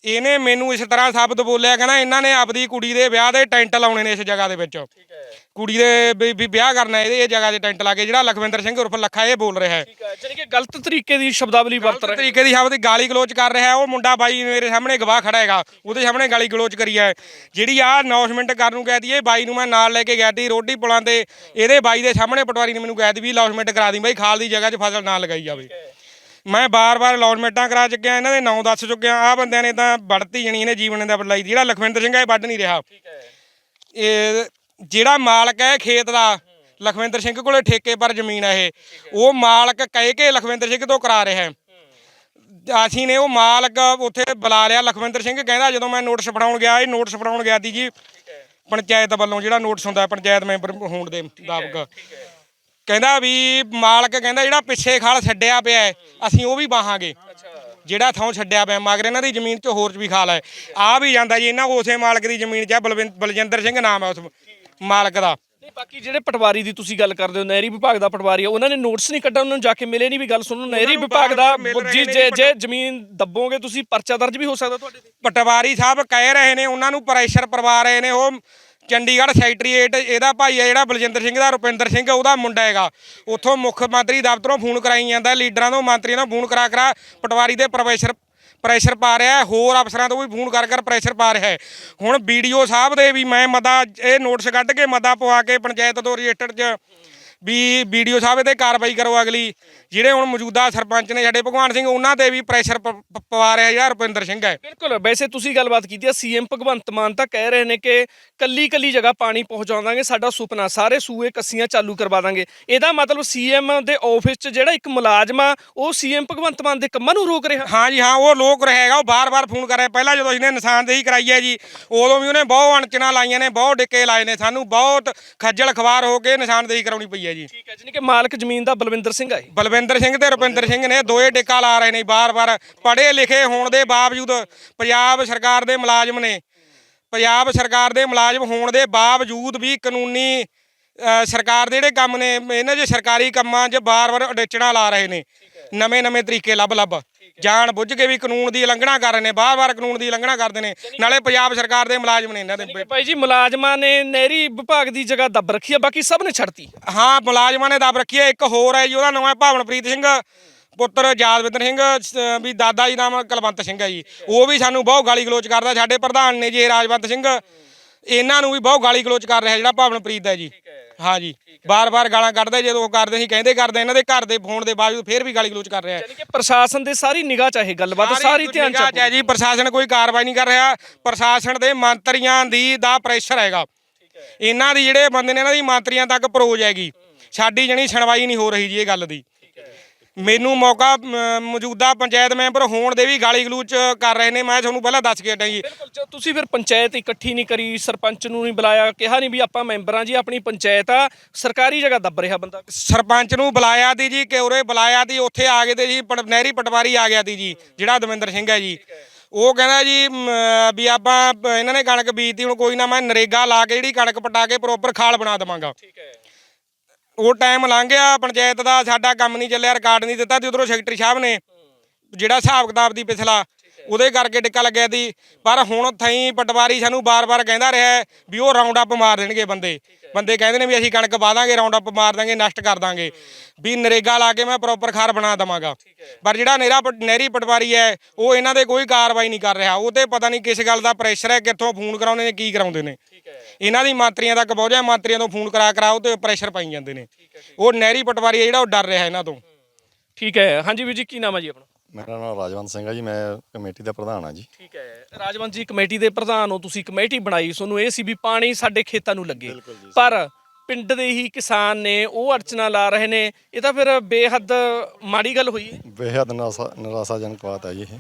ਇਹਨੇ ਮੈਨੂੰ ਇਸ ਤਰ੍ਹਾਂ ਸ਼ਬਦ ਬੋਲਿਆ ਕਹਿੰਦਾ ਇਹਨਾਂ ਨੇ ਆਪਦੀ ਕੁੜੀ ਦੇ ਵਿਆਹ ਦੇ ਟੈਂਟ ਲਾਉਣੇ ਨੇ ਇਸ ਜਗ੍ਹਾ ਦੇ ਵਿੱਚ। ਠੀਕ ਹੈ। ਕੁੜੀ ਦੇ ਵੀ ਵਿਆਹ ਕਰਨਾ ਇਹਦੇ ਇਹ ਜਗ੍ਹਾ 'ਤੇ ਟੈਂਟ ਲਾ ਕੇ ਜਿਹੜਾ ਲਖਵਿੰਦਰ ਸਿੰਘ ਉਰਫ ਲੱਖਾ ਇਹ ਬੋਲ ਰਿਹਾ ਹੈ। ਠੀਕ ਹੈ ਜਾਨੀ ਕਿ ਗਲਤ ਤਰੀਕੇ ਦੀ ਸ਼ਬਦਾਵਲੀ ਵਰਤ ਰਹੇ। ਤਰੀਕੇ ਦੀ ਸ਼ਬਦ ਗਾਲੀ ਗਲੋਚ ਕਰ ਰਿਹਾ ਹੈ ਉਹ ਮੁੰਡਾ ਬਾਈ ਮੇਰੇ ਸਾਹਮਣੇ ਗਵਾਹ ਖੜਾ ਹੈਗਾ ਉਹਦੇ ਸਾਹਮਣੇ ਗਾਲੀ ਗਲੋਚ ਕਰੀ ਹੈ। ਜਿਹੜੀ ਆ ਅਨਾਉਂਸਮੈਂਟ ਕਰਨ ਨੂੰ ਕਹਿ ਦਈਏ ਬਾਈ ਨੂੰ ਮੈਂ ਨਾਲ ਲੈ ਕੇ ਗਿਆ ਤੀ ਰੋਟੀ ਪੁਲਾਂ ਤੇ ਇਹਦੇ ਬਾਈ ਦੇ ਸਾਹਮਣੇ ਪਟਵਾਰੀ ਨੇ ਮੈਨੂੰ ਕਹਿ ਦਿੱਤੀ ਵੀ ਅਨਾਉਂਸਮੈਂਟ ਕਰਾ ਦੀ ਬਾਈ ਖਾਲ ਦੀ ਜਗ੍ਹਾ 'ਚ ਫਸਲ ਨਾ ਲਗਾਈ ਜਾਵੇ। ਮੈਂ ਬਾਰ-ਬਾਰ ਅਨਾਉਂਸਮੈਂਟਾਂ ਕਰਾ ਚੁੱਕਿਆ ਇਹਨਾਂ ਦੇ ਨਾਂ ਦੱਸ ਚੁੱਕਿਆ ਆ ਬੰਦਿਆਂ ਨੇ ਤਾਂ ਵੜਤੀ ਜਣੀ ਇਹਨੇ ਜੀਵਨ ਦਾ ਬਦਲਾਈ ਜਿਹੜਾ ਲਖਵਿੰਦਰ ਸਿੰਘ ਹੈ ਇਹ ਵੱਢ ਨਹੀਂ ਰਿਹਾ। ਠੀਕ ਹੈ। ਇਹ ਜਿਹੜਾ ਮਾਲਕ ਹੈ ਖੇਤ ਦਾ ਲਖਵਿੰਦਰ ਸਿੰਘ ਕੋਲੇ ਠੇਕੇ ਪਰ ਜ਼ਮੀਨ ਹੈ ਇਹ। ਉਹ ਮਾਲਕ ਕਹਿ ਕੇ ਲਖਵਿੰਦਰ ਸਿੰਘ ਤੋਂ ਕਰਾ ਰਿਹਾ। ਹੈ ਅਸੀਂ ਨੇ ਉਹ ਮਾਲਕ ਉੱਥੇ ਬੁਲਾ ਲਿਆ ਲਖਵਿੰਦਰ ਸਿੰਘ ਕਹਿੰਦਾ ਜਦੋਂ ਮੈਂ ਨੋਟਿਸ ਫੜਾਉਣ ਗਿਆ ਇਹ ਨੋਟਿਸ ਫੜਾਉਣ ਗਿਆ ਸੀ ਜੀ ਪੰਚਾਇਤ ਵੱਲੋਂ ਜਿਹੜਾ ਨੋਟਿਸ ਹੁੰਦਾ ਪੰਚਾਇਤ ਮੈਂਬਰ ਹੋਣ ਦੇ ਮੁਤਾਬਕ। ਕਹਿੰਦਾ ਵੀ ਮਾਲਕ ਕਹਿੰਦਾ ਜਿਹੜਾ ਪਿੱਛੇ ਖਾਲ ਛੱਡਿਆ ਪਿਆ ਹੈ, ਅਸੀਂ ਉਹ ਵੀ ਬਾਹਾਂਗੇ। ਜਿਹੜਾ ਥਾਂ ਛੱਡਿਆ ਪਿਆ ਮਗਰ ਇਹਨਾਂ ਦੀ ਜ਼ਮੀਨ 'ਚ ਹੋਰ ਵੀ ਖਾਲ ਹੈ। ਆ ਵੀ ਜਾਂਦਾ ਜੀ ਇਹਨਾਂ ਉਸੇ ਮਾਲਕ ਦੀ ਜ਼ਮੀਨ 'ਚ ਹੈ, ਬਲਵਿੰ- ਬਲਜਿੰਦਰ ਸਿੰਘ ਨਾਮ ਹੈ ਉਸ ਮਾਲਕ ਦਾ। ਨਹੀਂ ਬਾਕੀ ਜਿਹੜੇ ਪਟਵਾਰੀ ਦੀ ਤੁਸੀਂ ਗੱਲ ਕਰਦੇ ਹੋ ਨਹਿਰੀ ਵਿਭਾਗ ਦਾ ਪਟਵਾਰੀ ਆ ਉਹਨਾਂ ਨੇ ਨੋਟਿਸ ਨਹੀਂ ਕੱਢਿਆ ਉਹਨਾਂ ਨੂੰ ਜਾ ਕੇ ਮਿਲੇ ਨਹੀਂ ਵੀ ਗੱਲ ਸੁਣੋ ਨਹਿਰੀ ਨੂੰ ਵਿਭਾਗ ਦਾ ਬਾਰ-ਬਾਰ ਮਿਲ ਰਹੇ ਜੀ ਨੇ ਜੇ ਜੀ ਜੇ ਜ਼ਮੀਨ ਦੱਬੋਗੇ ਤੁਸੀਂ ਪਰਚਾ ਦਰਜ ਵੀ ਹੋ ਸਕਦਾ ਤੁਹਾਡੇ ਤੇ। ਪਟਵਾਰੀ ਸਾਹਿਬ ਕਹਿ ਰਹੇ ਨੇ ਉਹਨਾਂ ਨੂੰ ਪ੍ਰੈਸ਼ਰ ਪਰਵਾ ਰਹੇ ਨੇ ਉਹ ਚੰਡੀਗੜ੍ਹ ਸੈਕਟਰੀਏਟ, ਇਹਦਾ ਭਾਈ ਹੈ ਜਿਹੜਾ ਬਲਜਿੰਦਰ ਸਿੰਘ ਦਾ, ਰੁਪਿੰਦਰ ਸਿੰਘ, ਉਹਦਾ ਮੁੰਡਾ ਹੈਗਾ। ਉੱਥੋਂ ਮੁੱਖ ਮੰਤਰੀ ਦਫ਼ਤਰੋਂ ਫੋਨ ਕਰਾਈ ਜਾਂਦਾ, ਲੀਡਰਾਂ ਤੋਂ ਮੰਤਰੀਆਂ ਤੋਂ ਫੋਨ ਕਰਾ ਕਰਾ ਪਟਵਾਰੀ ਦੇ ਪ੍ਰੈਸ਼ਰ ਪ੍ਰੈਸ਼ਰ ਪਾ ਰਿਹਾ ਹੋਰ ਅਫਸਰਾਂ ਤੋਂ ਵੀ ਫੋਨ ਕਰ ਕਰ ਪ੍ਰੈਸ਼ਰ ਪਾ ਰਿਹਾ ਹੈ। ਹੁਣ ਵੀਡੀਓ ਸਾਹਿਬ ਦੇ ਵੀ ਮੈਂ ਮਤਾ, ਇਹ ਨੋਟਿਸ ਕੱਢ ਕੇ ਮਤਾ ਪਵਾ ਕੇ ਪੰਚਾਇਤ ਤੋਂ ਰਜਿਸਟਰ 'ਚ ਵੀ ਵੀਡੀਓ ਸਾਹਿਬ ਤੇ ਕਾਰਵਾਈ ਕਰੋ ਅਗਲੀ। ਜਿਹੜੇ ਹੁਣ ਮੌਜੂਦਾ ਸਰਪੰਚ ਨੇ ਸਾਡੇ ਭਗਵਾਨ ਸਿੰਘ ਉਹਨਾਂ ਤੇ ਵੀ ਪ੍ਰੈਸ਼ਰ ਪਵਾ ਰਿਹਾ ਜਿਹੜਾ ਰੁਪਿੰਦਰ ਸਿੰਘ ਹੈ। ਬਿਲਕੁਲ ਵੈਸੇ ਤੁਸੀਂ ਗੱਲਬਾਤ ਕੀਤੀ ਹੈ ਸੀਐਮ ਭਗਵੰਤ ਮਾਨ ਤਾਂ ਕਹਿ ਰਹੇ ਨੇ ਕਿ ਕੱਲੀ ਕੱਲੀ ਜਗ੍ਹਾ ਪਾਣੀ ਪਹੁੰਚਾ ਦਾਂਗੇ ਸਾਡਾ ਸੁਪਨਾ ਸਾਰੇ ਸੂਏ ਕੱਸੀਆਂ ਚਾਲੂ ਕਰਵਾ ਦਾਂਗੇ। ਇਹਦਾ ਮਤਲਬ ਸੀਐਮ ਦੇ ਆਫਿਸ 'ਚ ਜਿਹੜਾ ਇੱਕ ਮੁਲਾਜ਼ਮ ਆ ਉਹ ਸੀਐਮ ਭਗਵੰਤ ਮਾਨ ਦੇ ਕੰਮਾਂ ਨੂੰ ਰੋਕ ਰਿਹਾ? ਹਾਂ ਜੀ ਹਾਂ ਉਹ ਲੋਕ ਰਹੇਗਾ ਉਹ ਬਾਰ-ਬਾਰ ਫੋਨ ਕਰ ਰਿਹਾ। ਪਹਿਲਾਂ ਜਦੋਂ ਅਸੀਂ ਨੇ ਨਿਸ਼ਾਨਦੇਹੀ ਕਰਾਈ ਹੈ ਜੀ ਉਦੋਂ ਵੀ ਉਹਨੇ ਬਹੁਤ ਅਣਚਣਾ ਲਾਈਆਂ ਨੇ ਬਹੁਤ ਡਿੱਕੇ ਲਾਏ ਨੇ ਸਾਨੂੰ ਬਹੁਤ ਖੱਜਲ ਖਵਾਰ ਹੋ ਕੇ ਨਿਸ਼ਾਨਦੇਹੀ ਕਰਾਉਣੀ ਪਈ ਹੈ ਜੀ। ਠੀਕ ਹੈ ਜਾਨੀ ਕਿ ਮਾਲਕ ਜ਼ਮੀਨ ਦਾ ਬਲਵਿੰਦਰ ਸਿੰਘ ਇਹ। ਬਲਵਿੰਦਰ ਸਿੰਘ ਤੇ ਰੁਪਿੰਦਰ ਸਿੰਘ ਨੇ ਦੋਏ ਡਿੱਕਾ ਲਾ ਰਹੇ ਨੇ ਬਾਰ-ਬਾਰ ਪੜ੍ਹੇ ਲਿਖੇ ਹੋਣ ਦੇ ਬਾਵਜੂਦ ਪੰਜਾਬ ਸਰਕਾਰ ਦੇ ਮੁਲਾਜ਼ਮ ਨੇ ਪੰਜਾਬ ਸਰਕਾਰ ਦੇ ਮੁਲਾਜ਼ਮ ਹੋਣ ਦੇ ਬਾਵਜੂਦ ਵੀ ਕਾਨੂੰਨੀ ਸਰਕਾਰ ਦੇ ਜਿਹੜੇ ਕੰਮ ਨੇ ਇਹਨਾਂ 'ਚ ਸਰਕਾਰੀ ਕੰਮਾਂ 'ਚ ਬਾਰ-ਬਾਰ ਅੜੇਚਣਾ ਲਾ ਰਹੇ ਨੇ। ਨਵੇਂ-ਨਵੇਂ ਤਰੀਕੇ ਲੱਭ-ਲੱਭ ਜਾਣ ਬੁੱਝ ਕੇ ਵੀ ਕਾਨੂੰਨ ਦੀ ਉਲੰਘਣਾ ਕਰ ਰਹੇ ਨੇ ਬਾਰ-ਬਾਰ ਕਾਨੂੰਨ ਦੀ ਉਲੰਘਣਾ ਕਰਦੇ ਨੇ। ਨਾਲੇ ਪੰਜਾਬ ਸਰਕਾਰ ਦੇ ਮੁਲਾਜ਼ਮ ਨੇ ਇਹਨਾਂ ਦੇ ਭਾਈ ਜੀ ਮੁਲਾਜ਼ਮਾਂ ਨੇ ਨਹਿਰੀ ਵਿਭਾਗ ਦੀ ਜਗ੍ਹਾ ਦੱਬ ਰੱਖੀ ਆ ਬਾਕੀ ਸਭ ਨੇ ਛੱਡਤੀ ਹਾਂ ਮੁਲਾਜ਼ਮਾਂ ਨੇ ਦੱਬ ਰੱਖੀ ਹੈ ਇੱਕ ਹੋਰ ਹੈ ਜੀ ਉਹਦਾ ਨਾਮ ਹੈ ਭਾਵਨਪ੍ਰੀਤ ਸਿੰਘ ਪੁੱਤਰ ਜਾਦਵਿੰਦਰ ਸਿੰਘ ਵੀ ਦਾਦਾ ਜੀ ਨਾਮ ਕੁਲਵੰਤ ਸਿੰਘ ਹੈ ਜੀ। ਉਹ ਵੀ ਸਾਨੂੰ ਬਹੁਤ ਗਾਲੀ ਗਲੋਚ ਕਰਦਾ ਸਾਡੇ ਪ੍ਰਧਾਨ ਨੇ ਜੀ ਰਾਜਵੰਤ ਸਿੰਘ। ਇਹਨਾਂ ਨੂੰ ਵੀ ਬਹੁਤ ਗਾਲੀ ਗਲੋਚ ਕਰ ਰਿਹਾ ਜਿਹੜਾ ਭਾਵਨਪ੍ਰੀਤ ਹੈ ਜੀ। ਹਾਂ। ਜੀ। ਬਾਰ-ਬਾਰ ਗਾਲਾਂ ਕੱਢਦੇ ਜਦੋਂ ਉਹ ਕਰਦੇ ਸੀ ਕਹਿੰਦੇ ਕਰਦੇ ਇਹਨਾਂ ਦੇ ਘਰ ਦੇ ਫੋਨ ਦੇ ਬਾਵਜੂਦ ਫੇਰ ਵੀ ਗਾਲੀ ਗਲੋਚ ਕਰ ਰਿਹਾ ਹੈ। ਯਾਨੀ ਕਿ ਪ੍ਰਸ਼ਾਸਨ ਦੇ ਸਾਰੀ ਨਿਗਾਹ ਚ ਆ ਇਹ ਗੱਲਬਾਤ ਸਾਰੀ ਧਿਆਨ ਚ। ਹੈ ਜੀ। ਪ੍ਰਸ਼ਾਸਨ ਕੋਈ ਕਾਰਵਾਈ ਨਹੀਂ ਕਰ ਰਿਹਾ। ਪ੍ਰਸ਼ਾਸਨ ਦੇ ਮੰਤਰੀਆਂ ਦੀ ਦਾ ਪ੍ਰੈਸ਼ਰ ਹੈਗਾ। ਇਹਨਾਂ ਦੀ ਜਿਹੜੇ ਬੰਦੇ ਨੇ ਇਹਨਾਂ ਦੀ ਮੰਤਰੀਆਂ ਤੱਕ ਪਰੋਜ ਹੈਗੀ। ਸਾਡੀ ਜਣੀ ਸੁਣਵਾਈ ਨਹੀਂ ਹੋ ਰਹੀ ਜੀ ਇਹ ਗੱਲ ਦੀ। ਮੈਨੂੰ ਮੌਕਾ ਮੌਜੂਦਾ ਪੰਚਾਇਤ ਮੈਂਬਰ ਹੋਣ ਦੇ ਵੀ ਗਾਲੀ ਗਲੂਚ ਕਰ ਰਹੇ ਨੇ ਮੈਂ ਤੁਹਾਨੂੰ ਪਹਿਲਾਂ ਦੱਸ ਕੇ ਹਟਾਂ ਜੀ। ਬਿਲਕੁਲ ਤੁਸੀਂ ਫਿਰ ਪੰਚਾਇਤ ਇਕੱਠੀ ਨਹੀਂ ਕਰੀ ਸਰਪੰਚ ਨੂੰ ਨਹੀਂ ਬੁਲਾਇਆ ਕਿਹਾ ਨਹੀਂ ਵੀ ਆਪਾਂ ਮੈਂਬਰਾਂ ਜੀ ਆਪਣੀ ਪੰਚਾਇਤ ਆ ਸਰਕਾਰੀ ਜਗ੍ਹਾ ਦੱਬ ਰਿਹਾ ਬੰਦਾ। ਸਰਪੰਚ ਨੂੰ ਬੁਲਾਇਆ ਤੀ ਜੀ ਕਿ ਉਰੇ ਬੁਲਾਇਆ ਤੀ ਉੱਥੇ ਆ ਗਏ ਤੇ ਜੀ ਪਟ- ਨਹਿਰੀ ਪਟਵਾਰੀ ਆ ਗਿਆ ਤੀ ਜੀ ਜਿਹੜਾ ਦਵਿੰਦਰ ਸਿੰਘ ਹੈ ਜੀ। ਉਹ ਕਹਿੰਦਾ ਜੀ ਮ, ਵੀ ਆਪਾਂ ਪ- ਇਹਨਾਂ ਨੇ ਕਣਕ ਬੀਜਤੀ ਹੁਣ ਕੋਈ ਨਾ ਮੈਂ ਨਰੇਗਾ ਲਾ ਕੇ ਜਿਹੜੀ ਕਣਕ ਪਟਾ ਕੇ ਪ੍ਰੋਪਰ ਖਾਲ ਬਣਾ ਦੇਵਾਂਗਾ। ਠੀਕ ਹੈ। ਉਹ ਟਾਈਮ ਲੰਘ ਗਿਆ, ਪੰਚਾਇਤ ਦਾ ਸਾਡਾ ਕੰਮ ਨਹੀਂ ਚੱਲਿਆ ਰਿਕਾਰਡ ਨਹੀਂ ਦਿੱਤਾ ਤੇ ਉਧਰੋਂ ਸੈਕਟਰੀ ਸਾਹਿਬ ਨੇ, ਜਿਹੜਾ ਹਿਸਾਬ ਕਿਤਾਬ ਦੀ ਪਿਛਲਾ, ਉਹਦੇ ਕਰਕੇ ਟਿੱਕਾ ਲੱਗਿਆ ਸੀ। ਪਰ ਹੁਣ ਥਈ ਪਟਵਾਰੀ ਸਾਨੂੰ ਬਾਰ-ਬਾਰ ਕਹਿੰਦਾ ਰਿਹਾ ਵੀ ਉਹ ਰਾਉਂਡ ਅਪ ਮਾਰ ਦੇਣਗੇ ਬੰਦੇ। ਬੰਦੇ ਕਹਿੰਦੇ ਨੇ ਵੀ ਅਸੀਂ ਕਣਕ ਵਾਦਾਂਗੇ ਰਾਉਂਡ ਅਪ ਮਾਰ ਦਾਂਗੇ ਨਸ਼ਟ ਕਰ ਦਾਂਗੇ। ਵੀ ਨਰੇਗਾ ਲਾ ਕੇ ਮੈਂ ਪ੍ਰੋਪਰ ਖਾਰ ਬਣਾ ਦਵਾਂਗਾ। ਪਰ ਜਿਹੜਾ ਪਟ- ਨਹਿਰੀ ਪਟਵਾਰੀ ਹੈ ਉਹ ਇਹਨਾਂ ਦੇ ਕੋਈ ਕਾਰਵਾਈ ਨਹੀਂ ਕਰ ਰਿਹਾ। ਉਹ ਤੇ ਪਤਾ ਨਹੀਂ ਕਿਸ ਗੱਲ ਦਾ ਪ੍ਰੈਸ਼ਰ ਹੈ ਕਿੱਥੋਂ ਫੋਨ ਕਰਾਉਂਦੇ ਨੇ ਕੀ ਕਰਾਉਂਦੇ ਨੇ। ਇਹਨਾਂ ਦੀ ਮੰਤਰੀਆਂ ਤੱਕ ਪਹੁੰਚਿਆ ਮੰਤਰੀਆਂ ਤੋਂ ਫੋਨ ਕਰਾ ਕਰਾ ਉਹ ਤੇ ਪ੍ਰੈਸ਼ਰ ਪਾਈ ਜਾਂਦੇ ਨੇ। ਉਹ ਨਹਿਰੀ ਪਟਵਾਰੀ ਹੈ ਜਿਹੜਾ ਉਹ ਡਰ ਰਿਹਾ ਇਹਨਾਂ ਤੋਂ। ਠੀਕ ਹੈ। ਹਾਂਜੀ ਵੀਰ ਜੀ ਕੀ ਨਾਮ ਹੈ ਜੀ ਆਪਣਾ? ਮੇਰਾ ਨਾਮ ਰਾਜਵੰਤ ਸਿੰਘ ਹੈ ਜੀ ਮੈਂ ਕਮੇਟੀ ਦਾ ਪ੍ਰਧਾਨ ਹਾਂ ਜੀ। ਠੀਕ ਹੈ। ਰਾਜਵੰਤ ਜੀ ਕਮੇਟੀ ਦੇ ਪ੍ਰਧਾਨ ਹੋ ਤੁਸੀਂ ਕਮੇਟੀ ਬਣਾਈ ਤੁਹਾਨੂੰ ਇਹ ਸੀ ਵੀ ਪਾਣੀ ਸਾਡੇ ਖੇਤਾਂ ਨੂੰ ਲੱਗੇ। ਪਰ ਪਿੰਡ ਦੇ ਹੀ ਕਿਸਾਨ ਨੇ ਉਹ ਅੜਚਨਾ ਲਾ ਰਹੇ ਨੇ ਇਹ ਤਾਂ ਫਿਰ ਬੇਹੱਦ ਮਾੜੀ ਗੱਲ ਹੋਈ ਹੈ। ਬੇਹੱਦ ਨਿਰਾਸ਼ਾ ਨਿਰਾਸ਼ਾਜਨਕ ਬਾਤ ਹੈ ਜੀ ਇਹ।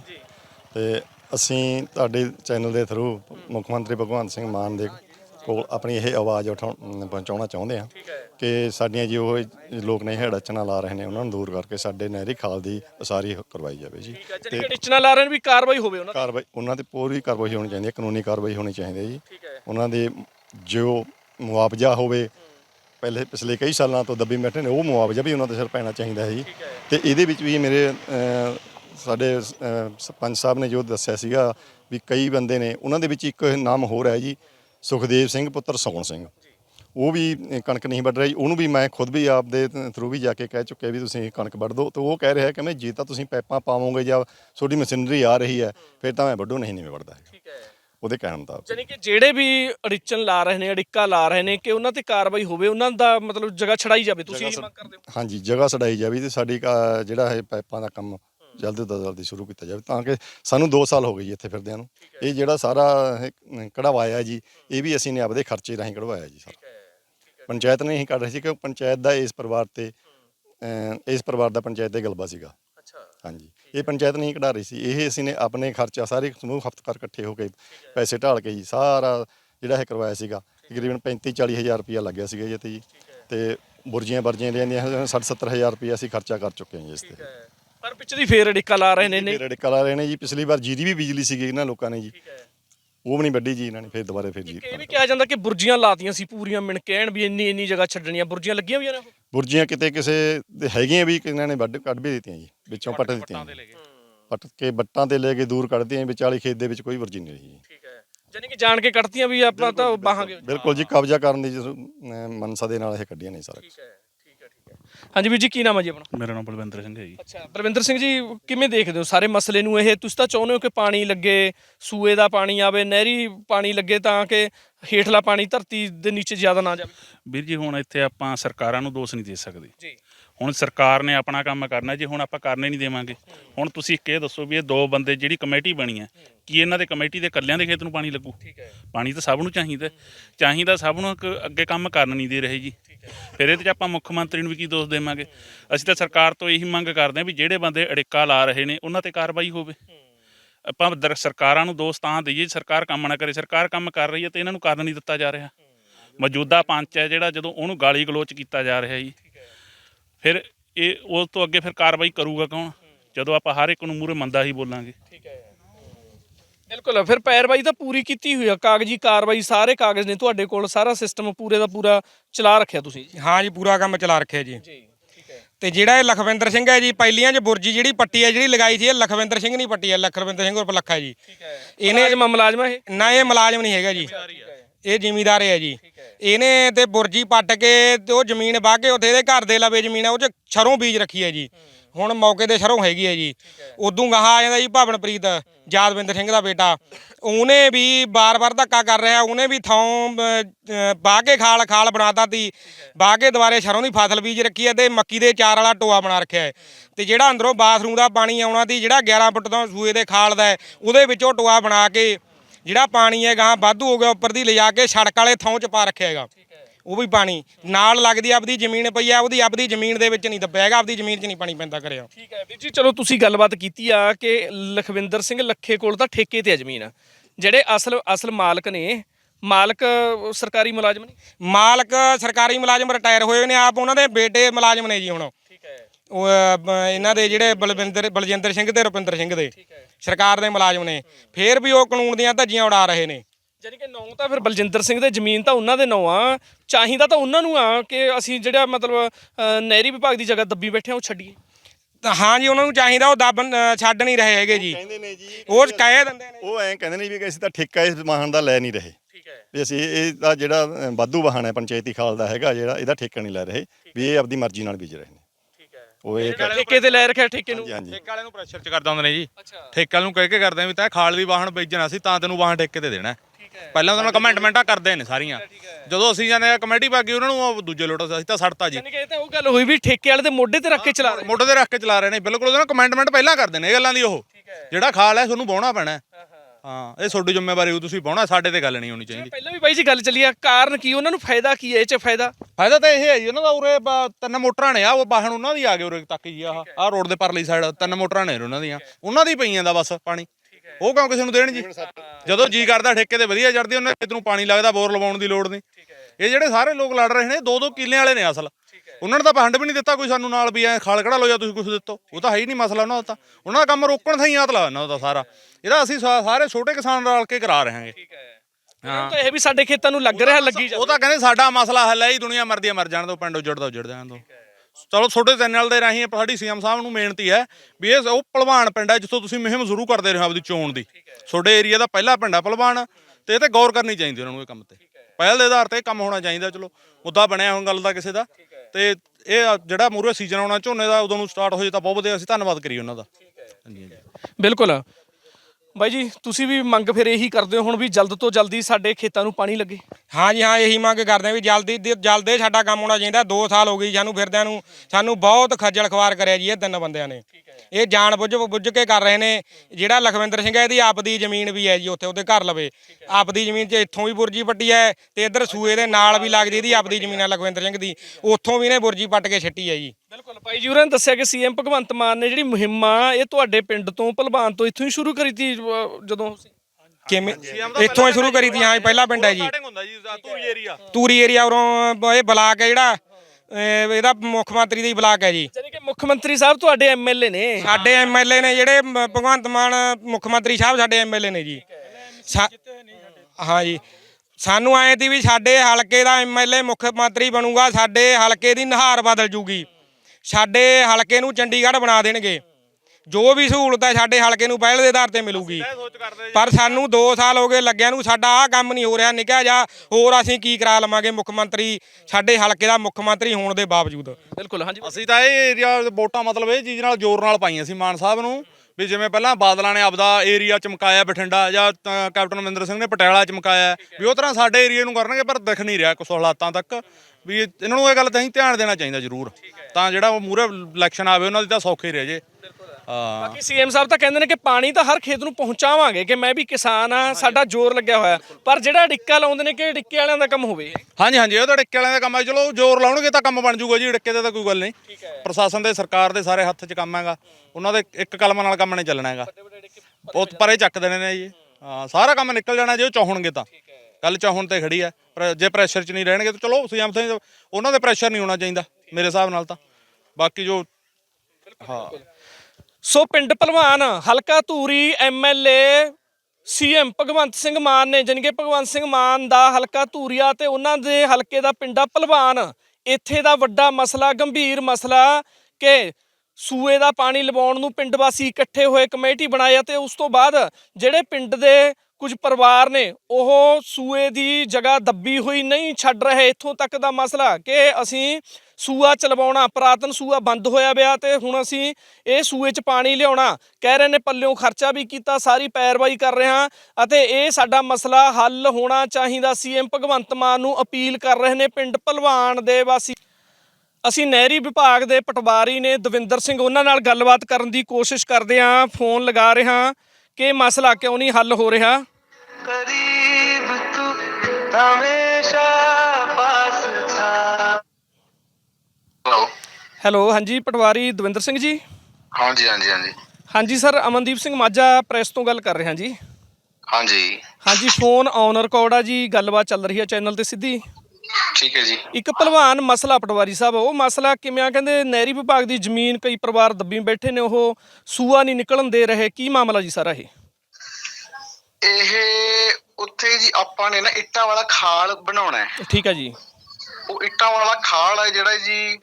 ਤੇ ਅਸੀਂ ਤੁਹਾਡੇ ਚੈਨਲ ਦੇ ਥਰੂ ਮੁੱਖ ਮੰਤਰੀ ਭਗਵੰਤ ਸਿੰਘ ਮਾਨ ਦੇ ਕੋਲ ਆਪਣੀ ਇਹ ਆਵਾਜ਼ ਉਠਾਉਣ ਪਹੁੰਚਾਉਣਾ ਚਾਹੁੰਦੇ ਹਾਂ। ਕਿ ਸਾਡੀਆਂ ਜੋ ਉਹ ਲੋਕ ਨੇ ਇਹ ਅੜਚਨਾ ਲਾ ਰਹੇ ਨੇ ਉਹਨਾਂ ਨੂੰ ਦੂਰ ਕਰਕੇ ਸਾਡੇ ਨਹਿਰੀ ਖਾਲ ਦੀ ਉਸਾਰੀ ਕਰਵਾਈ ਜਾਵੇ ਜੀ। ਹੈ ਜਿਹੜੀ ਅੜਚਨਾ ਲਾ ਰਹੇ ਨੇ ਵੀ ਕਾਰਵਾਈ ਹੋਵੇ ਉਹਨਾਂ ਤੇ ਕਾਰਵਾਈ ਉਹਨਾਂ ਤੇ ਪੂਰੀ ਕਾਰਵਾਈ ਹੋਣੀ ਚਾਹੀਦੀ ਹੈ ਕਾਨੂੰਨੀ ਕਾਰਵਾਈ ਹੋਣੀ ਚਾਹੀਦੀ ਹੈ ਜੀ। ਉਹਨਾਂ ਦੇ ਜੋ ਮੁਆਵਜ਼ਾ ਹੋਵੇ ਪਹਿਲੇ ਪਿਛਲੇ ਕਈ ਸਾਲਾਂ ਤੋਂ ਦੱਬੀ ਬੈਠੇ ਨੇ ਉਹ ਮੁਆਵਜ਼ਾ ਵੀ ਉਹਨਾਂ ਦੇ ਸਿਰ ਪੈਣਾ ਚਾਹੀਦਾ ਹੈ ਜੀ। ਤੇ ਇਹਦੇ ਵਿੱਚ ਵੀ ਮੇਰੇ ਸਾਡੇ ਸਰਪੰਚ ਸਾਹਿਬ ਨੇ ਜੋ ਦੱਸਿਆ ਸੀਗਾ ਵੀ ਕਈ ਬੰਦੇ ਨੇ ਉਹਨਾਂ ਦੇ ਵਿੱਚ ਇੱਕ ਨਾਮ ਹੋਰ ਹੈ ਜੀ ਸੁਖਦੇਵ ਸਿੰਘ ਪੁੱਤਰ ਸੌਣ ਸਿੰਘ। ਉਹ ਵੀ ਕਣਕ ਨਹੀਂ ਵੱਢ ਰਿਹਾ। ਉਹਨੂੰ ਵੀ ਮੈਂ ਖੁਦ ਵੀ ਆਪਦੇ ਥਰੂ ਵੀ ਜਾ ਕੇ ਕਹਿ ਚੁੱਕਿਆ ਵੀ ਤੁਸੀਂ ਕਣਕ ਵੱਢ ਦਿਓ। ਤੇ ਉਹ ਕਹਿ ਰਿਹਾ ਕਿ ਮੈਂ ਜੇ ਤਾਂ ਤੁਸੀਂ ਪੈਪਾਂ ਪਾਵੋਗੇ ਜਾਂ ਤੁਹਾਡੀ ਮਸ਼ੀਨਰੀ ਆ ਰਹੀ ਹੈ ਫਿਰ ਤਾਂ ਮੈਂ ਵੱਢੋ ਨਹੀਂ ਨਹੀਂ ਵੱਢਦਾ। ਠੀਕ ਹੈ। ਉਹਦੇ ਕਹਿਣ ਦਾ ਜਾਨੀ ਕਿ ਜਿਹੜੇ ਵੀ ਅੜਿਚਨ ਲਾ ਰਹੇ ਨੇ ਅੜਿੱਕਾ ਲਾ ਰਹੇ ਨੇ ਕਿ ਉਹਨਾਂ ਤੇ ਕਾਰਵਾਈ ਹੋਵੇ ਉਹਨਾਂ ਦਾ ਮਤਲਬ ਜਗ੍ਹਾ ਛੜਾਈ ਜਾਵੇ। ਤੁਸੀਂ ਇਹ ਮੰਗ ਕਰਦੇ ਹੋ? ਹਾਂਜੀ ਜਗ੍ਹਾ ਛਡਾਈ ਜਾਵੇ ਤੇ ਸਾਡੀ ਜਿਹੜਾ ਇਹ ਪਾਈਪਾਂ ਦਾ ਕੰਮ ਜਲਦੀ ਤੋਂ ਜਲਦੀ ਸ਼ੁਰੂ ਕੀਤਾ ਜਾਵੇ ਤਾਂ ਕਿ ਸਾਨੂੰ 2 ਸਾਲ ਹੋ ਗਏ ਜੀ ਇੱਥੇ ਫਿਰਦਿਆਂ ਨੂੰ। ਇਹ ਜਿਹੜਾ ਸਾਰਾ ਇਹ ਕਢਵਾਇਆ ਜੀ ਇਹ ਵੀ ਅਸੀਂ ਨੇ ਆਪਦੇ ਖਰਚੇ ਰਾਹੀਂ ਕਢਵਾਇਆ ਜੀ ਸਾਰਾ। ਪੰਚਾਇਤ ਨੇ ਹੀ ਕੱਢ ਰਹੀ ਸੀ ਕਿ ਪੰਚਾਇਤ ਦਾ ਇਸ ਪਰਿਵਾਰ ਤੇ ਇਸ ਪਰਿਵਾਰ ਦਾ ਪੰਚਾਇਤ ਤੇ ਗਲਬਾ ਸੀਗਾ। ਅੱਛਾ। ਹਾਂਜੀ। ਇਹ ਪੰਚਾਇਤ ਨਹੀਂ ਕਢਾ ਰਹੀ ਸੀ। ਇਹ ਅਸੀਂ ਨੇ ਆਪਣੇ ਖਰਚਾ ਸਾਰੇ ਸਮੂਹ ਹਫ਼ਤਕਾਰ ਇਕੱਠੇ ਹੋ ਕੇ ਪੈਸੇ ਢਾਲ ਕੇ ਜੀ ਸਾਰਾ ਜਿਹੜਾ ਇਹ ਕਰਵਾਇਆ ਸੀਗਾ ਤਕਰੀਬਨ 35 40 ਹਜ਼ਾਰ ਰੁਪਇਆ ਲੱਗਿਆ ਸੀਗਾ ਜੀ ਇੱਥੇ ਜੀ। ਤੇ ਬੁਰਜੀਆਂ ਬਰਜੀਆਂ ਲੈਂਦੀਆਂ 60 70 ਹਜ਼ਾਰ ਰੁਪਇਆ ਅਸੀਂ ਖਰਚਾ ਕਰ ਚੁੱਕੇ ਹਾਂ ਜੀ ਇਸ ਤੇ। ਪਰ ਪਿੱਛੇ ਦੀ ਫੇਰ ਅੜਿੱਕਾ ਲਾ ਰਹੇ ਨੇ ਨੇ ਫਿਰ ਅੜਿੱਕਾ ਲਾ ਰਹੇ ਨੇ ਜੀ। ਪਿਛਲੀ ਵਾਰ ਜੀਰੀ ਵੀ ਬਿਜਲੀ ਸੀਗੀ ਇਹਨਾਂ ਲੋਕਾਂ ਨੇ ਜੀ। ਉਹ ਵੀ ਨਹੀਂ ਵੱਢੀ ਜੀ ਇਹਨਾਂ ਨੇ ਫਿਰ ਦੁਬਾਰੇ ਫਿਰ ਜੀ ਇਹ ਵੀ ਕਿਹਾ ਜਾਂਦਾ ਕਿ ਬੁਰਜੀਆਂ ਲਾਤੀਆਂ ਸੀ ਪੂਰੀਆਂ ਮਿਣ ਕੇ ਐਨ ਵੀ ਇੰਨੀ ਇੰਨੀ ਜਗ੍ਹਾ ਛੱਡਣੀਆਂ। ਬੁਰਜੀਆਂ ਲੱਗੀਆਂ ਹੋਈਆਂ ਨੇ ਉਹ? ਬੁਰਜੀਆਂ ਕਿਤੇ ਕਿਸੇ ਦੇ ਹੈਗੀਆਂ ਵੀ ਕਿ ਇਹਨਾਂ ਨੇ ਵੱਢ ਕੱਢ ਵੀ ਦਿੱਤੀਆਂ ਜੀ। ਵਿੱਚੋਂ ਪੱਟ ਦਿੱਤੀਆਂ ਜੀ। ਪੱਟ ਕੇ ਬੱਟਾਂ ਤੇ ਲੈ ਕੇ ਦੂਰ ਕੱਢਦੀਆਂ ਵਿਚਾਲੇ ਖੇਤ ਦੇ ਵਿੱਚ ਕੋਈ ਬੁਰਜੀ ਨਹੀਂ ਰਹੀ ਜੀ। ਠੀਕ ਹੈ। ਜਾਨੀ ਕਿ ਜਾਣ ਕੇ ਕੱਢਤੀਆਂ ਵੀ ਆਪਾਂ ਤਾਂ ਬਾਹਾਂਗੇ ਬਿਲਕੁਲ ਜੀ ਕਬਜ਼ਾ ਕਰਨ ਦੀ ਜਿਸ, ਮਨਸਾ ਦੇ ਨਾਲ ਇਹ ਕੱਢੀਆਂ ਨਹੀਂ ਸਾਰਾ ਠੀਕ ਹੈ। ਹਾਂਜੀ ਵੀਰ ਜੀ ਕੀ ਨਾਮ ਹੈ ਜੀ ਆਪਣਾ? ਮੇਰਾ ਨਾਮ ਬਲਵਿੰਦਰ ਸਿੰਘ ਹੈ ਜੀ। ਅੱਛਾ ਪ੍ਰਵਿੰਦਰ ਸਿੰਘ ਜੀ ਕਿਵੇਂ ਦੇਖਦੇ ਹੋ? ਸਾਰੇ ਮਸਲੇ ਨੂੰ ਇਹ ਤੁਸੀਂ ਤਾਂ ਚਾਹੁੰਦੇ ਹੋ ਕਿ ਪਾਣੀ ਲੱਗੇ ਸੂਏ ਦਾ ਪਾਣੀ ਆਵੇ ਨਹਿਰੀ ਪਾਣੀ ਲੱਗੇ ਤਾਂ ਕਿ ਹੇਠਲਾ ਪਾਣੀ ਧਰਤੀ ਦੇ ਨੀਚੇ ਜ਼ਿਆਦਾ ਨਾ ਜਾਵੇ? ਵੀਰ ਜੀ ਹੁਣ ਇੱਥੇ ਆਪਾਂ ਸਰਕਾਰਾਂ ਨੂੰ ਦੋਸ਼ ਨਹੀਂ ਦੇ ਸਕਦੇ। ਜੀ। ਹੁਣ ਸਰਕਾਰ ਨੇ ਆਪਣਾ ਕੰਮ ਕਰਨਾ ਜੇ ਹੁਣ ਆਪਾਂ ਕਰਨੇ ਨਹੀਂ ਦੇਵਾਂਗੇ। ਹੁਣ ਤੁਸੀਂ ਇੱਕ ਇਹ ਦੱਸੋ ਵੀ ਇਹ ਦੋ ਬੰਦੇ ਜਿਹੜੀ ਕਮੇਟੀ ਬਣੀ ਹੈ ਕੀ ਇਹਨਾਂ ਦੇ ਕਮੇਟੀ ਦੇ ਕੱਲਿਆਂ ਦੇ ਖੇਤ ਨੂੰ ਪਾਣੀ ਲੱਗੂ? ਪਾਣੀ ਤਾਂ ਸਭ ਨੂੰ ਚਾਹੀਦਾ। ਚਾਹੀਦਾ ਸਭ ਨੂੰ ਅੱਗੇ ਕੰਮ ਕਰਨ ਨਹੀਂ ਦੇ ਰਹੇ ਜੀ। ਫਿਰ ਇਹਦੇ 'ਚ ਆਪਾਂ ਮੁੱਖ ਮੰਤਰੀ ਨੂੰ ਵੀ ਕੀ ਦੋਸ਼ ਦੇਵਾਂਗੇ? ਅਸੀਂ ਤਾਂ ਸਰਕਾਰ ਤੋਂ ਇਹੀ ਮੰਗ ਕਰਦੇ ਹਾਂ ਵੀ ਜਿਹੜੇ ਬੰਦੇ ਅੜਿੱਕਾ ਲਾ ਰਹੇ ਨੇ ਉਹਨਾਂ ਤੇ ਕਾਰਵਾਈ ਹੋਵੇ। ਆਪਾਂ ਸਰਕਾਰਾਂ ਨੂੰ ਦੋਸ਼ ਤਾਂ ਦਈਏ ਸਰਕਾਰ ਕੰਮ ਨਾ ਕਰੇ। ਸਰਕਾਰ ਕੰਮ ਕਰ ਰਹੀ ਹੈ ਤੇ ਇਹਨਾਂ ਨੂੰ ਕਰਨ ਨਹੀਂ ਦਿੱਤਾ ਜਾ ਰਿਹਾ। ਮੌਜੂਦਾ ਪੰਚ ਹੈ ਜਿਹੜਾ ਜਦੋਂ ਉਹਨੂੰ ਗਾਲੀ ਗਲੋਚ ਕੀਤਾ ਜਾ ਰਿਹਾ ਜੀ। ਫਿਰ ਇਹ ਉਸ ਤੋਂ ਅੱਗੇ ਫਿਰ ਕਾਰਵਾਈ ਕਰੂਗਾ ਕੌਣ? ਜਦੋਂ ਆਪਾਂ ਹਰ ਇੱਕ ਨੂੰ ਮੂਰੇ ਮੰਦਾ ਹੀ ਬੋਲਾਂਗੇ। ਠੀਕ ਹੈ। ਬਿਲਕੁਲ ਫਿਰ ਪੈਰਵਾਈ ਤਾਂ ਪੂਰੀ ਕੀਤੀ ਹੋਈ ਆ। ਕਾਗਜ਼ੀ ਕਾਰਵਾਈ ਸਾਰੇ ਕਾਗਜ਼ ਨੇ ਤੁਹਾਡੇ ਕੋਲ ਸਾਰਾ ਸਿਸਟਮ ਪੂਰੇ ਦਾ ਪੂਰਾ ਚਲਾ ਰੱਖਿਆ ਤੁਸੀਂ। ਹਾਂ ਜੀ ਪੂਰਾ ਕੰਮ ਚਲਾ ਰੱਖਿਆ ਜੀ। ਜੀ ਠੀਕ ਹੈ। ਤੇ ਜਿਹੜਾ ਇਹ ਲਖਵਿੰਦਰ ਸਿੰਘ ਹੈ ਜੀ ਪਹਿਲੀਆਂ 'ਚ ਬੁਰਜੀ ਜਿਹੜੀ ਪੱਟੀ ਹੈ ਜਿਹੜੀ ਲਗਾਈ ਸੀ ਇਹ ਲਖਵਿੰਦਰ ਸਿੰਘ ਨਹੀਂ ਪੱਟੀ ਹੈ ਲਖਵਿੰਦਰ ਸਿੰਘ ਉਰਫ ਲੱਖਾ ਜੀ। ਠੀਕ ਹੈ। ਇਹਨੇ ਮੁਲਾਜ਼ਮ ਹੈ ਇਹ? ਨਾ ਇਹ ਮੁਲਾਜ਼ਮ ਨਹੀਂ ਹੈਗਾ ਜੀ। ਇਹ ਜ਼ਿਮੀਦਾਰ ਹੈ ਜੀ। ਇਹਨੇ ਤੇ ਬੁਰਜੀ ਪੱਟ ਕੇ ਤੇ ਉਹ ਜ਼ਮੀਨ ਵਾਹ ਕੇ ਉੱਥੇ ਇਹਦੇ ਘਰ ਦੇ ਲਵੇ ਜ਼ਮੀਨ ਹੈ ਉਹ 'ਚ ਸਰੋਂ ਬੀਜ ਰੱਖੀ ਹੈ ਜੀ। ਹੁਣ ਮੌਕੇ ਤੇ ਸਰੋਂ ਹੈਗੀ ਹੈ ਜੀ। ਉਦੋਂ ਗਾਹਾਂ ਆ ਜਾਂਦਾ ਜੀ ਭਵਨਪ੍ਰੀਤ ਯਾਦਵਿੰਦਰ ਸਿੰਘ ਦਾ ਬੇਟਾ। ਉਹਨੇ ਵੀ ਬਾਰ-ਬਾਰ ਧੱਕਾ ਕਰ ਰਿਹਾ ਉਹਨੇ ਵੀ ਥਾਂ ਵਾਹ ਕੇ ਖਾਲ ਖਾਲ ਬਣਾਤਾ ਤੀ ਵਾਹ ਕੇ ਦੁਬਾਰੇ ਸਰੋਂ ਦੀ ਫਸਲ ਬੀਜ ਰੱਖੀ ਹੈ ਤੇ ਮੱਕੀ ਦੇ ਚਾਰ ਵਾਲਾ ਟੋਆ ਬਣਾ ਰੱਖਿਆ ਹੈ। ਤੇ ਜਿਹੜਾ ਅੰਦਰੋਂ ਬਾਥਰੂਮ ਦਾ ਪਾਣੀ ਆਉਣਾ ਤੀ ਜਿਹੜਾ 11 ਫੁੱਟ ਤੋਂ ਸੂਏ ਦੇ ਖਾਲ ਦਾ ਉਹਦੇ ਵਿੱਚੋਂ ਟੋਆ ਬਣਾ ਕੇ ਜਿਹੜਾ ਪਾਣੀ ਹੈ ਗਾਂ ਵਾਧੂ ਹੋ ਗਿਆ ਉੱਪਰ ਦੀ ਲਿਜਾ ਕੇ ਸੜਕ ਵਾਲੇ ਥਾਂ 'ਚ ਪਾ ਰੱਖਿਆ ਹੈਗਾ। ਉਹ ਵੀ ਪਾਣੀ ਨਾਲ ਲੱਗਦੀ ਆਪਦੀ ਜ਼ਮੀਨ ਪਈ ਆ ਉਹਦੀ ਆਪਦੀ ਜ਼ਮੀਨ ਦੇ ਵਿੱਚ ਨਹੀਂ ਦੱਬਿਆ ਹੈਗਾ ਆਪਦੀ ਜ਼ਮੀਨ 'ਚ ਨਹੀਂ ਪਾਣੀ ਪੈਂਦਾ ਕਰਿਆ ਠੀਕ ਹੈ ਵੀਰ ਜੀ ਚਲੋ ਤੁਸੀਂ ਗੱਲਬਾਤ ਕੀਤੀ ਆ ਕਿ ਲਖਵਿੰਦਰ ਸਿੰਘ ਲੱਖੇ ਕੋਲ ਤਾਂ ਠੇਕੇ ਤੇ ਆ ਜ਼ਮੀਨ। ਜਿਹੜੇ ਅਸਲ ਅਸਲ ਮਾਲਕ ਨੇ ਮਾਲਕ ਸਰਕਾਰੀ ਮੁਲਾਜ਼ਮ ਨੇ? ਮਾਲਕ ਸਰਕਾਰੀ ਮੁਲਾਜ਼ਮ ਰਿਟਾਇਰ ਹੋਏ ਨੇ ਆਪ ਉਹਨਾਂ ਦੇ ਬੇਟੇ ਮੁਲਾਜ਼ਮ ਨੇ ਜੀ ਹੁਣ। ਉਹ ਅਹ, ਇਹਨਾਂ ਦੇ ਜਿਹੜੇ ਬਲਵਿੰਦਰ ਬਲਜਿੰਦਰ ਸਿੰਘ ਤੇ ਰੁਪਿੰਦਰ ਸਿੰਘ ਦੇ। ਸਰਕਾਰ ਦੇ ਮੁਲਾਜ਼ਮ ਨੇ। ਫੇਰ ਵੀ ਉਹ ਕਾਨੂੰਨ ਦੀਆਂ ਧੱਜੀਆਂ ਉਡਾ ਰਹੇ ਨੇ। ਜਾਨੀ ਕਿ ਨਾਂ ਤਾਂ ਫਿਰ ਬਲਜਿੰਦਰ ਸਿੰਘ ਦੇ ਜ਼ਮੀਨ ਤਾਂ ਉਹਨਾਂ ਦੇ ਨਾਂ ਆ। ਚਾਹੀਦਾ ਤਾਂ ਉਹਨਾਂ ਨੂੰ ਆ ਕਿ ਅਸੀਂ ਜਿਹੜਾ ਮਤਲਬ ਅ, ਨਹਿਰੀ ਵਿਭਾਗ ਦੀ ਜਗ੍ਹਾ ਦੱਬੀ ਬੈਠੇ ਆ ਉਹ ਛੱਡੀਏ। ਤਾਂ ਹਾਂ ਜੀ ਉਹਨਾਂ ਨੂੰ ਚਾਹੀਦਾ ਉਹ ਦੱਬ ਅਹ, ਛੱਡ ਨਹੀਂ ਰਹੇ ਹੈਗੇ ਜੀ। ਕਹਿੰਦੇ ਨੇ ਜੀ ਉਹ ਕਹਿ ਦਿੰਦੇ ਨੇ। ਉਹ ਐਂ ਕਹਿੰਦੇ ਨੇ ਵੀ ਕਿ ਅਸੀਂ ਤਾਂ ਠੇਕਾ ਇਸ ਵਾਹਨ ਦਾ ਲੈ ਨਹੀਂ ਰਹੇ। ਠੀਕ ਹੈ। ਵੀ ਅਸੀਂ ਇਹ ਦਾ ਜਿਹੜਾ ਅ, ਵਾਧੂ ਵਾਹਨ ਹੈ ਪੰਚਾਇਤੀ ਖਾਲ ਦਾ ਹੈਗਾ ਜਿਹੜਾ ਇਹਦਾ ਠੇਕਾ ਨਹੀਂ ਲੈ ਰਹੇ। ਵੀ ਇਹ ਆਪਦੀ ਮਰਜ਼ੀ ਨਾਲ ਬੀਜ ਰਹੇ ਨੇ। ਉਹ ਇਹ ਕਹਿ- ਠੇਕੇ ਤੇ ਲੈ ਰੱਖਿਆ ਠੇਕੇ ਨੂੰ। ਹਾਂਜੀ ਹਾਂਜੀ। ਠੇਕੇ ਵਾਲੇ ਨੂੰ ਪ੍ਰੈਸ਼ਰ ਚ ਕਰਦਾ ਹੁੰਦੇ ਨੇ ਜੀ। ਅੱਛਾ। ਠੇਕੇ ਵਾਲੇ ਨੂੰ ਕਹਿ ਕੇ ਕਰਦੇ ਆ ਵੀ ਤੈਂ ਖਾਲ ਦੀ ਵਾਹਣ ਵੇਚਣਾ ਸੀ ਤਾਂ ਤੈਨੂੰ ਵਾਹਣ ਠੇਕੇ ਤੇ ਦੇਣਾ। ਹੈ। ਪਹਿਲਾਂ ਉਹਨਾਂ ਨਾਲ ਕਮੈਂਟਮੈਂਟਾਂ ਕਰਦੇ ਨੇ ਸਾਰੀਆਂ। ਜਦੋਂ ਅਸੀਂ ਜਾਂਦੇ ਆ ਕਮੇਟੀ ਬਾਗੀ ਉਹਨਾਂ ਨੂੰ ਉਹ ਦੂਜੇ ਲੋਟ ਅਸੀਂ ਤਾਂ ਸੜਤਾ ਜੀ। ਜਾਨੀ ਕਿ ਇਹ ਤਾਂ ਉਹ ਗੱਲ ਹੋਈ ਵੀ ਠੇਕੇ ਵਾਲੇ ਦੇ ਮੋਢੇ ਤੇ ਰੱਖ ਕੇ ਚਲਾ ਰਹੇ ਮੋਢੇ ਤੇ ਰੱਖ ਕੇ ਚਲਾ ਰਹੇ ਨੇ। ਬਿਲਕੁਲ ਉਹਨਾਂ ਨੂੰ ਕਮੈਂਟਮੈਂਟ ਪਹਿਲਾਂ ਕਰਦੇ ਨੇ ਇਹ ਗੱਲਾਂ ਦੀ ਉਹ। ਜਿਹੜਾ ਖਾਲ ਹੈ ਤੁਹਾਨੂੰ ਬਾਉਣਾ ਪੈਣਾ ਹੈ। ਹਾਂ ਇਹ ਤੁਹਾਡੀ ਜ਼ਿੰਮੇਵਾਰੀ ਹੋ ਤੁਸੀਂ ਬਾਉਣਾ ਸਾਡੇ ਤੇ ਗੱਲ ਨਹੀਂ ਹੋਣੀ ਚਾਹੀਦੀ। ਪਹਿਲਾਂ ਵੀ ਬਾਈ ਜੀ ਗੱਲ ਚੱਲੀ ਆ ਕਾਰਨ ਕੀ ਉਹਨਾਂ ਨੂੰ ਫਾਇਦਾ ਕੀ ਹੈ ਇਹ ਚ ਫਾਇਦਾ? ਫਾਇਦਾ ਤਾਂ ਇਹ ਹੈ ਜੀ ਉਹਨਾਂ ਦਾ ਉਰੇ ਬ- ਤਿੰਨ ਮੋਟਰਾਂ ਨੇ ਆ ਉਹ ਵਾਹਣ ਉਹਨਾਂ ਦੀ ਆ ਗਏ ਉਰੇ ਤੱਕ ਜੀ ਆਹ ਆਹ ਰੋਡ ਦੇ ਪਰਲੀ ਸਾਈਡ ਤਿੰਨ ਮੋਟਰਾਂ ਨੇ ਉਹਨਾਂ ਦੀਆਂ। ਉਹਨਾਂ ਦੀ ਪਈਆਂ ਦਾ ਬਸ ਪਾਣੀ। ਉਹ ਕਿਉਂ ਕਿਸੇ ਨੂੰ ਦੇਣ ਜੀ? ਜਦੋਂ ਜੀ ਕਰਦਾ ਠੇਕੇ ਤੇ ਵਧੀਆ ਚੜਦੀ ਉਹਨਾਂ ਖੇਤ ਨੂੰ ਪਾਣੀ ਲੱਗਦਾ ਬੋਰ ਲਵਾਉਣ ਦੀ ਲੋੜ ਨਹੀਂ। ਇਹ ਜਿਹੜੇ ਸਾਰੇ ਲੋਕ ਲੜ ਰਹੇ ਨੇ ਦੋ ਦੋ ਕਿੱਲੇ ਵਾਲੇ ਨੇ ਅਸਲ। ਉਹਨਾਂ ਨੇ ਤਾਂ ਫੰਡ ਵੀ ਨਹੀਂ ਦਿੱਤਾ ਕੋਈ ਸਾਨੂੰ ਨਾਲ ਵੀ ਐ ਖਾਲ ਕਢਾ ਲਓ ਜਾਂ ਤੁਸੀਂ ਕੁਝ ਦਿੱਤੋ। ਉਹ ਤਾਂ ਹੈ ਹੀ ਨਹੀਂ ਮਸਲਾ ਉਹਨਾਂ ਦਾ ਤਾਂ। ਉਹਨਾਂ ਦਾ ਕੰਮ ਰੋਕਣ ਥਾਈ ਆਤਲਾ ਉਹਨਾਂ ਦਾ ਸਾਰਾ। ਇਹਦਾ ਅਸੀਂ ਸਾ- ਸਾਰੇ ਛੋਟੇ ਕਿਸਾਨ ਰਲ ਕੇ ਕਰਾ ਰਹੇ ਹਾਂਗੇ। ਹਾਂ। ਤਾਂ ਇਹ ਵੀ ਸਾਡੇ ਖੇਤਾਂ ਨੂੰ ਲੱਗ ਰਿਹਾ ਲੱਗੀ ਉਹ ਤਾਂ ਕਹਿੰਦੇ ਸਾਡਾ ਮਸਲਾ ਹੱਲ ਹੈ ਹੀ ਦੁਨੀਆ ਮਰਦੀ ਮਰ ਜਾਣ ਦੋ ਪਿੰਡ ਉਜੜਦਾ ਉਜੜ ਜਾਣ ਦੋ। ਚਲੋ ਛੋਟੇ ਚੈਨਲ ਦੇ ਰਾਹੀਂ ਸਾਡੀ ਸੀਐਮ ਸਾਹਿਬ ਨੂੰ ਬੇਨਤੀ ਹੈ ਵੀ ਇਹ ਉਹ ਭਲਵਾਨ ਪਿੰਡ ਹੈ ਜਿੱਥੋਂ ਤੁਸੀਂ ਮੁਹਿੰਮ ਸ਼ੁਰੂ ਕਰਦੇ ਰਹੇ ਹੋ ਆਪਦੀ ਚੋਣ ਦੀ। ਤੁਹਾਡੇ ਏਰੀਆ ਦਾ ਪਹਿਲਾ ਪਿੰਡ ਹੈ ਭਲਵਾਨ ਤੇ ਇਹ ਤੇ ਗੌਰ ਕਰਨੀ ਚਾਹੀਦੀ ਉਹਨਾਂ ਨੂੰ ਇਹ ਕੰਮ ਤੇ। ਪਹਿਲ ਦੇ ਆਧਾਰ ਤੇ ਇਹ ਕੰਮ ਹੋਣਾ ਚਾਹੀਦਾ ਚਲੋ ਮੁੱਦਾ ਬਣਿਆ ਹੁਣ ਗੱਲ ਦਾ ਕਿਸੇ ਦਾ। ਤੇ ਇਹ ਆ ਜਿਹੜਾ ਮੂਰੇ ਸੀਜ਼ਨ ਆਉਣਾ ਝੋਨੇ ਦਾ ਉਦੋਂ ਨੂੰ ਸਟਾਰਟ ਹੋ ਜੇ ਤਾਂ ਬਹੁਤ ਵਧੀਆ ਅਸੀਂ ਧੰਨਵਾਦ ਕਰੀਏ ਉਹਨਾਂ ਦਾ। ਹਾਂਜੀ ਹਾਂਜੀ। ਬਿਲਕੁਲ। ਬਾਈ ਜੀ ਤੁਸੀਂ ਵੀ ਮੰਗ ਫਿਰ ਇਹੀ ਕਰਦੇ ਹੋ ਹੁਣ ਵੀ ਜਲਦ ਤੋਂ ਜਲਦੀ ਸਾਡੇ ਖੇਤਾਂ ਨੂੰ ਪਾਣੀ ਲੱਗੇ। ਹਾਂ ਜੀ ਹਾਂ ਇਹੀ ਮੰਗ ਕਰਦੇ ਆ ਵੀ ਜਲਦੀ ਦੀ- ਜਲਦੀ ਸਾਡਾ ਕੰਮ ਹੋਣਾ ਚਾਹੀਦਾ। 2 ਸਾਲ ਹੋ ਗਏ ਜੀ ਸਾਨੂੰ ਫਿਰਦਿਆਂ ਨੂੰ ਸਾਨੂੰ ਬਹੁਤ ਖੱਜਲ ਖਵਾਰ ਕਰਿਆ ਜੀ ਇਹ ਤਿੰਨ ਬੰਦਿਆਂ ਨੇ। ਇਹ ਜਾਣ ਬੁੱਝ ਬੁੱਝ ਕੇ ਕਰ ਰਹੇ ਨੇ। ਜਿਹੜਾ ਲਖਵਿੰਦਰ ਸਿੰਘ ਹੈ ਇਹਦੀ ਆਪਦੀ ਜ਼ਮੀਨ ਵੀ ਹੈ ਜੀ ਉੱਥੇ ਉਹਦੇ ਘਰ ਲਵੇ। ਆਪਦੀ ਜ਼ਮੀਨ 'ਚ ਇੱਥੋਂ ਵੀ ਬੁਰਜੀ ਪੱਟੀ ਹੈ ਤੇ ਇੱਧਰ ਸੂਏ ਦੇ ਨਾਲ ਵੀ ਲੱਗਦੀ ਇਹਦੀ ਆਪਦੀ ਜ਼ਮੀਨ ਹੈ ਲਖਵਿੰਦਰ ਸਿੰਘ ਦੀ। ਉੱਥੋਂ ਵੀ ਇਹਨੇ ਬੁਰਜੀ ਪੱਟ ਕੇ ਛੱਟੀ ਹੈ ਜੀ। ਬਿਲਕੁਲ ਬਾਈ ਜੀ ਉਹਨਾਂ ਨੇ ਦੱਸਿਆ ਕਿ ਸੀਐਮ ਭਗਵੰਤ ਮਾਨ ਨੇ ਜਿਹੜੀ ਮੁਹਿੰਮ ਆ ਇਹ ਤੁਹਾਡੇ ਪਿੰਡ ਤੋਂ ਭਲਵਾਨ ਤੋਂ ਇੱਥੋਂ ਹੀ ਸ਼ੁਰੂ ਕਰੀ ਸੀ ਅਹ, ਜਦੋਂ ਕਿਵੇਂ? ਇੱਥੋਂ ਹੀ ਸ਼ੁਰੂ ਕਰੀ ਤੀ ਹਾਂ ਪਹਿਲਾ ਪਿੰਡ ਹੈ ਜੀ। ਸਟਾਰਟਿੰਗ ਹੁੰਦਾ ਜੀ ਤੂਰੀ ਏਰੀਆ ਤੂਰੀ ਏਰੀਆ ਉਰੋਂ ਇਹ ਬਲਾਕ ਹੈ ਜਿਹੜਾ ਅਹ ਇਹਦਾ ਮੁੱਖ ਮੰਤਰੀ ਦਾ ਹੀ ਬਲਾਕ ਹੈ ਜੀ। ਜਾਨੀ ਕਿ ਮੁੱਖ ਮੰਤਰੀ ਸਾਹਿਬ ਤੁਹਾਡੇ ਐਮਐਲਏ ਨੇ। ਸਾਡੇ ਐਮਐਲਏ ਨੇ ਜਿਹੜੇ ਮ- ਭਗਵੰਤ ਮਾਨ ਮੁੱਖ ਮੰਤਰੀ ਸਾਹਿਬ ਸਾਡੇ ਐਮਐਲਏ ਨੇ ਜੀ। ਸਾ- ਹਾਂ ਜੀ। ਸਾਨੂੰ ਆਏ ਤੀ ਵੀ ਸਾਡੇ ਹਲਕੇ ਦਾ ਐਮਐਲਏ ਮੁੱਖ ਮੰਤਰੀ ਬਣੂਗਾ ਸਾਡੇ ਹਲਕੇ ਦੀ ਨਹਾਰ ਬਦਲ ਜੂਗੀ। ਸਾਡੇ ਹਲਕੇ ਨੂੰ ਚੰਡੀਗੜ੍ਹ ਬਣਾ ਦੇਣਗੇ। ਜੋ ਵੀ ਸਹੂਲਤ ਹੈ ਸਾਡੇ ਹਲਕੇ ਨੂੰ ਪਹਿਲ ਦੇ ਆਧਾਰ ਤੇ ਮਿਲੂਗੀ। ਪਰ ਸਾਨੂੰ 2 ਸਾਲ ਹੋ ਗਏ ਲੱਗਿਆ ਨੂੰ ਸਾਡਾ ਆਹ ਕੰਮ ਨਹੀਂ ਹੋ ਰਿਹਾ। ਨਿਕਾ ਜਾ ਹੋਰ ਅਸੀਂ ਕੀ ਕਰਾ ਲਵਾਂਗੇ ਮੁੱਖ ਮੰਤਰੀ ਸਾਡੇ ਹਲਕੇ ਦਾ ਮੁੱਖ ਮੰਤਰੀ ਹੋਣ ਦੇ ਬਾਵਜੂਦ। ਬਿਲਕੁਲ ਹਾਂਜੀ। ਅਸੀਂ ਤਾਂ ਇਹ ਏਰੀਆ ਵੋਟਾਂ ਮਤਲਬ ਇਹ ਚੀਜ਼ ਨਾਲ ਜ਼ੋਰ ਨਾਲ ਪਾਈਆਂ ਸੀ ਮਾਨ ਸਾਹਿਬ ਨੂੰ। ਵੀ ਜਿਵੇਂ ਪਹਿਲਾਂ ਬਾਦਲਾਂ ਨੇ ਆਪਦਾ ਏਰੀਆ ਚਮਕਾਇਆ ਬਠਿੰਡਾ ਜਾਂ ਤਾਂ ਕੈਪਟਨ ਅਮਰਿੰਦਰ ਸਿੰਘ ਨੇ ਪਟਿਆਲਾ ਚਮਕਾਇਆ। ਵੀ ਉਹ ਤਰ੍ਹਾਂ ਸਾਡੇ ਏਰੀਆ ਨੂੰ ਕਰਨਗੇ, ਪਰ ਦਿਖ ਨਹੀਂ ਰਿਹਾ ਕੁਝ ਹਾਲਾਤਾਂ ਤੱਕ। ਵੀ ਇਹ- ਇਹਨਾਂ ਨੂੰ ਇਹ ਗੱਲ ਤਾਂ ਹੀ ਧਿਆਨ ਦੇਣਾ ਚਾਹੀਦਾ ਜ਼ਰੂਰ। ਤਾਂ ਜਿਹੜਾ ਉਹ ਮੂਰੇ ਇਲੈਕਸ਼ਨ ਆਵੇ, ਉਹਨਾਂ ਦੀ ਤਾਂ ਸੌਖੇ ਰਹਿ ਜੇ। ਹਾਂ। ਬਾਕੀ ਸੀਐਮ ਸਾਹਿਬ ਤਾਂ ਕਹਿੰਦੇ ਨੇ ਕਿ ਪਾਣੀ ਤਾਂ ਹਰ ਖੇਤ ਨੂੰ ਪਹੁੰਚਾਵਾਂਗੇ ਕਿ ਮੈਂ ਵੀ ਕਿਸਾਨ ਆ ਸਾਡਾ ਜ਼ੋਰ ਲੱਗਿਆ ਹੋਇਆ। ਪਰ ਜਿਹੜਾ ਡਿੱਕਾ ਲਾਉਂਦੇ ਨੇ ਕਿ ਡਿੱਕੇ ਵਾਲਿਆਂ ਦਾ ਕੰਮ ਹੋਵੇ ਹਾਂਜੀ ਹਾਂਜੀ ਉਹ ਤਾਂ ਡਿੱਕੇ ਵਾਲਿਆਂ ਦਾ ਕੰਮ ਹੈ ਚਲੋ ਜ਼ੋਰ ਲਾਉਣਗੇ ਤਾਂ ਕੰਮ ਬਣ ਜਾਊਗਾ ਜੀ ਡਿੱਕੇ ਦਾ ਤਾਂ ਕੋਈ ਗੱਲ ਨਹੀਂ। ਪ੍ਰਸ਼ਾਸਨ ਦੇ ਸਰਕਾਰ ਦੇ ਸਾਰੇ ਹੱਥ 'ਚ ਕੰਮ ਹੈਗਾ। ਉਹਨਾਂ ਦੇ ਇੱਕ ਕਲਮ ਨਾਲ ਕੰਮ ਨਹੀਂ ਚੱਲਣਾ ਹੈਗਾ। ਬਹੁਤ ਪਰੇ ਚੱਕ ਦੇਣੇ ਨੇ ਜੀ। ਹਾਂ। ਸਾਰਾ ਕੰਮ ਨਿਕਲ ਜਾਣਾ ਜੇ ਉਹ ਚਾਹਣਗੇ ਤਾਂ। ਕੱਲ ਚਾਹਣ ਤੇ ਖੜੀ ਹੈ। ਪਰ ਜੇ ਪ੍ਰੈਸ਼ਰ 'ਚ ਨਹੀਂ ਰਹਿਣਗੇ ਤਾਂ ਚਲੋ ਸੀਐਮ ਸਿੰਘ ਉਹਨਾਂ ਦੇ ਪ੍ਰੈਸ਼ਰ ਨਹੀਂ ਹੋਣਾ ਚਾਹੀਦਾ ਮੇਰੇ ਹਿਸਾਬ ਨਾਲ ਤਾਂ। ਬਾਕੀ ਜੋ ਹਾਂ। ਸੋ ਪਿੰਡ ਭਲਵਾਨ ਹਲਕਾ ਧੂਰੀ ਐਮਐਲਏ ਸੀਐਮ ਭਗਵੰਤ ਸਿੰਘ ਮਾਨ ਨੇ, ਜਾਣੀ ਕਿ ਭਗਵੰਤ ਸਿੰਘ ਮਾਨ ਦਾ ਹਲਕਾ ਧੂਰੀਆ ਤੇ ਉਹਨਾਂ ਦੇ ਹਲਕੇ ਦਾ ਪਿੰਡਾ ਭਲਵਾਨ ਇੱਥੇ ਦਾ ਵੱਡਾ ਮਸਲਾ, ਗੰਭੀਰ ਮਸਲਾ ਕਿ ਸੂਏ ਦਾ ਪਾਣੀ ਲਵਾਉਣ ਨੂੰ ਪਿੰਡ ਵਾਸੀ ਇਕੱਠੇ ਹੋਏ ਕਮੇਟੀ ਬਣਾਇਆ ਤੇ ਉਸ ਤੋਂ ਬਾਅਦ ਜਿਹੜੇ ਪਿੰਡ ਦੇ ਕੁਝ ਪਰਿਵਾਰ ਨੇ ਉਹ ਸੂਏ ਦੀ ਜਗ੍ਹਾ ਦੱਬੀ ਹੋਈ ਨਹੀਂ ਛੱਡ ਰਹੇ। ਇੱਥੋਂ ਤੱਕ ਦਾ ਮਸਲਾ ਕਿ ਅਸੀਂ ਸੂਆ ਚਲਵਾਉਣਾ, ਪੁਰਾਤਨ ਸੂਆ ਬੰਦ ਹੋਇਆ ਪਿਆ ਤੇ ਹੁਣ ਅਸੀਂ ਇਹ ਸੂਏ 'ਚ ਪਾਣੀ ਲਿਆਉਣਾ। ਕਹਿ ਰਹੇ ਨੇ ਪੱਲਿਓਂ ਖਰਚਾ ਵੀ ਕੀਤਾ, ਸਾਰੀ ਪੈਰਵਾਈ ਕਰ ਰਹੇ ਹਾਂ ਅਤੇ ਇਹ ਸਾਡਾ ਮਸਲਾ ਹੱਲ ਹੋਣਾ ਚਾਹੀਦਾ। ਸੀਐਮ ਭਗਵੰਤ ਮਾਨ ਨੂੰ ਅਪੀਲ ਕਰ ਰਹੇ ਨੇ ਪਿੰਡ ਭਲਵਾਨ ਦੇ ਵਾਸੀ। ਅਸੀਂ ਨਹਿਰੀ ਵਿਭਾਗ ਦੇ ਪਟਵਾਰੀ ਨੇ ਦਵਿੰਦਰ ਸਿੰਘ ਉਹਨਾਂ ਨਾਲ ਗੱਲਬਾਤ ਕਰਨ ਦੀ ਕੋਸ਼ਿਸ਼ ਕਰਦੇ ਹਾਂ। ਫੋਨ ਲਗਾ ਰਹੇ ਹਾਂ। ਕਿ ਮਸਲਾ ਕਿਉਂ ਨਹੀਂ ਹੱਲ ਹੋ ਰਿਹਾ? ਕਰੀਬ ਤੂੰ ਹਮੇਸ਼ਾ ਪਾਸ ਥਾ। ਹੈਲੋ ਹਾਂਜੀ ਪਟਵਾਰੀ ਦਵਿੰਦਰ ਸਿੰਘ ਜੀ? ਹਾਂਜੀ ਹਾਂਜੀ ਹਾਂਜੀ। ਹਾਂਜੀ ਸਰ ਅਮਨਦੀਪ ਸਿੰਘ ਮਾਝਾ ਪ੍ਰੈਸ ਤੋਂ ਗੱਲ ਕਰ ਰਿਹਾ ਜੀ। ਹਾਂਜੀ। ਹਾਂਜੀ ਫੋਨ ਔਨ ਰਿਕਾਰਡ ਆ ਜੀ ਗੱਲਬਾਤ ਚੱਲ ਰਹੀ ਹੈ ਚੈਨਲ ਤੇ ਸਿੱਧੀ। ਠੀਕ ਹੈ ਜੀ। ਇੱਕ ਭਲਵਾਨ ਮਸਲਾ ਪਟਵਾਰੀ ਸਾਹਿਬ ਉਹ ਮਸਲਾ ਕਿਵੇਂ ਆ? ਕਹਿੰਦੇ ਨਹਿਰੀ ਵਿਭਾਗ ਦੀ ਜ਼ਮੀਨ ਕਈ ਪਰਿਵਾਰ ਦੱਬੀ ਬੈਠੇ ਨੇ ਉਹ ਸੂਆ ਨਹੀਂ ਨਿਕਲਣ ਦੇ ਰਹੇ। ਕੀ ਮਾਮਲਾ ਜੀ ਸਾਰਾ ਇਹ? ਇਹ ਉੱਥੇ ਜੀ ਆਪਾਂ ਨੇ ਨਾ ਇੱਟਾਂ ਵਾਲਾ ਖਾਲ ਬਣਾਉਣਾ ਹੈ। ਠੀਕ ਹੈ ਜੀ। ਉਹ ਇੱਟਾਂ ਵਾਲਾ ਖਾਲ ਹੈ ਜਿਹੜਾ ਜੀ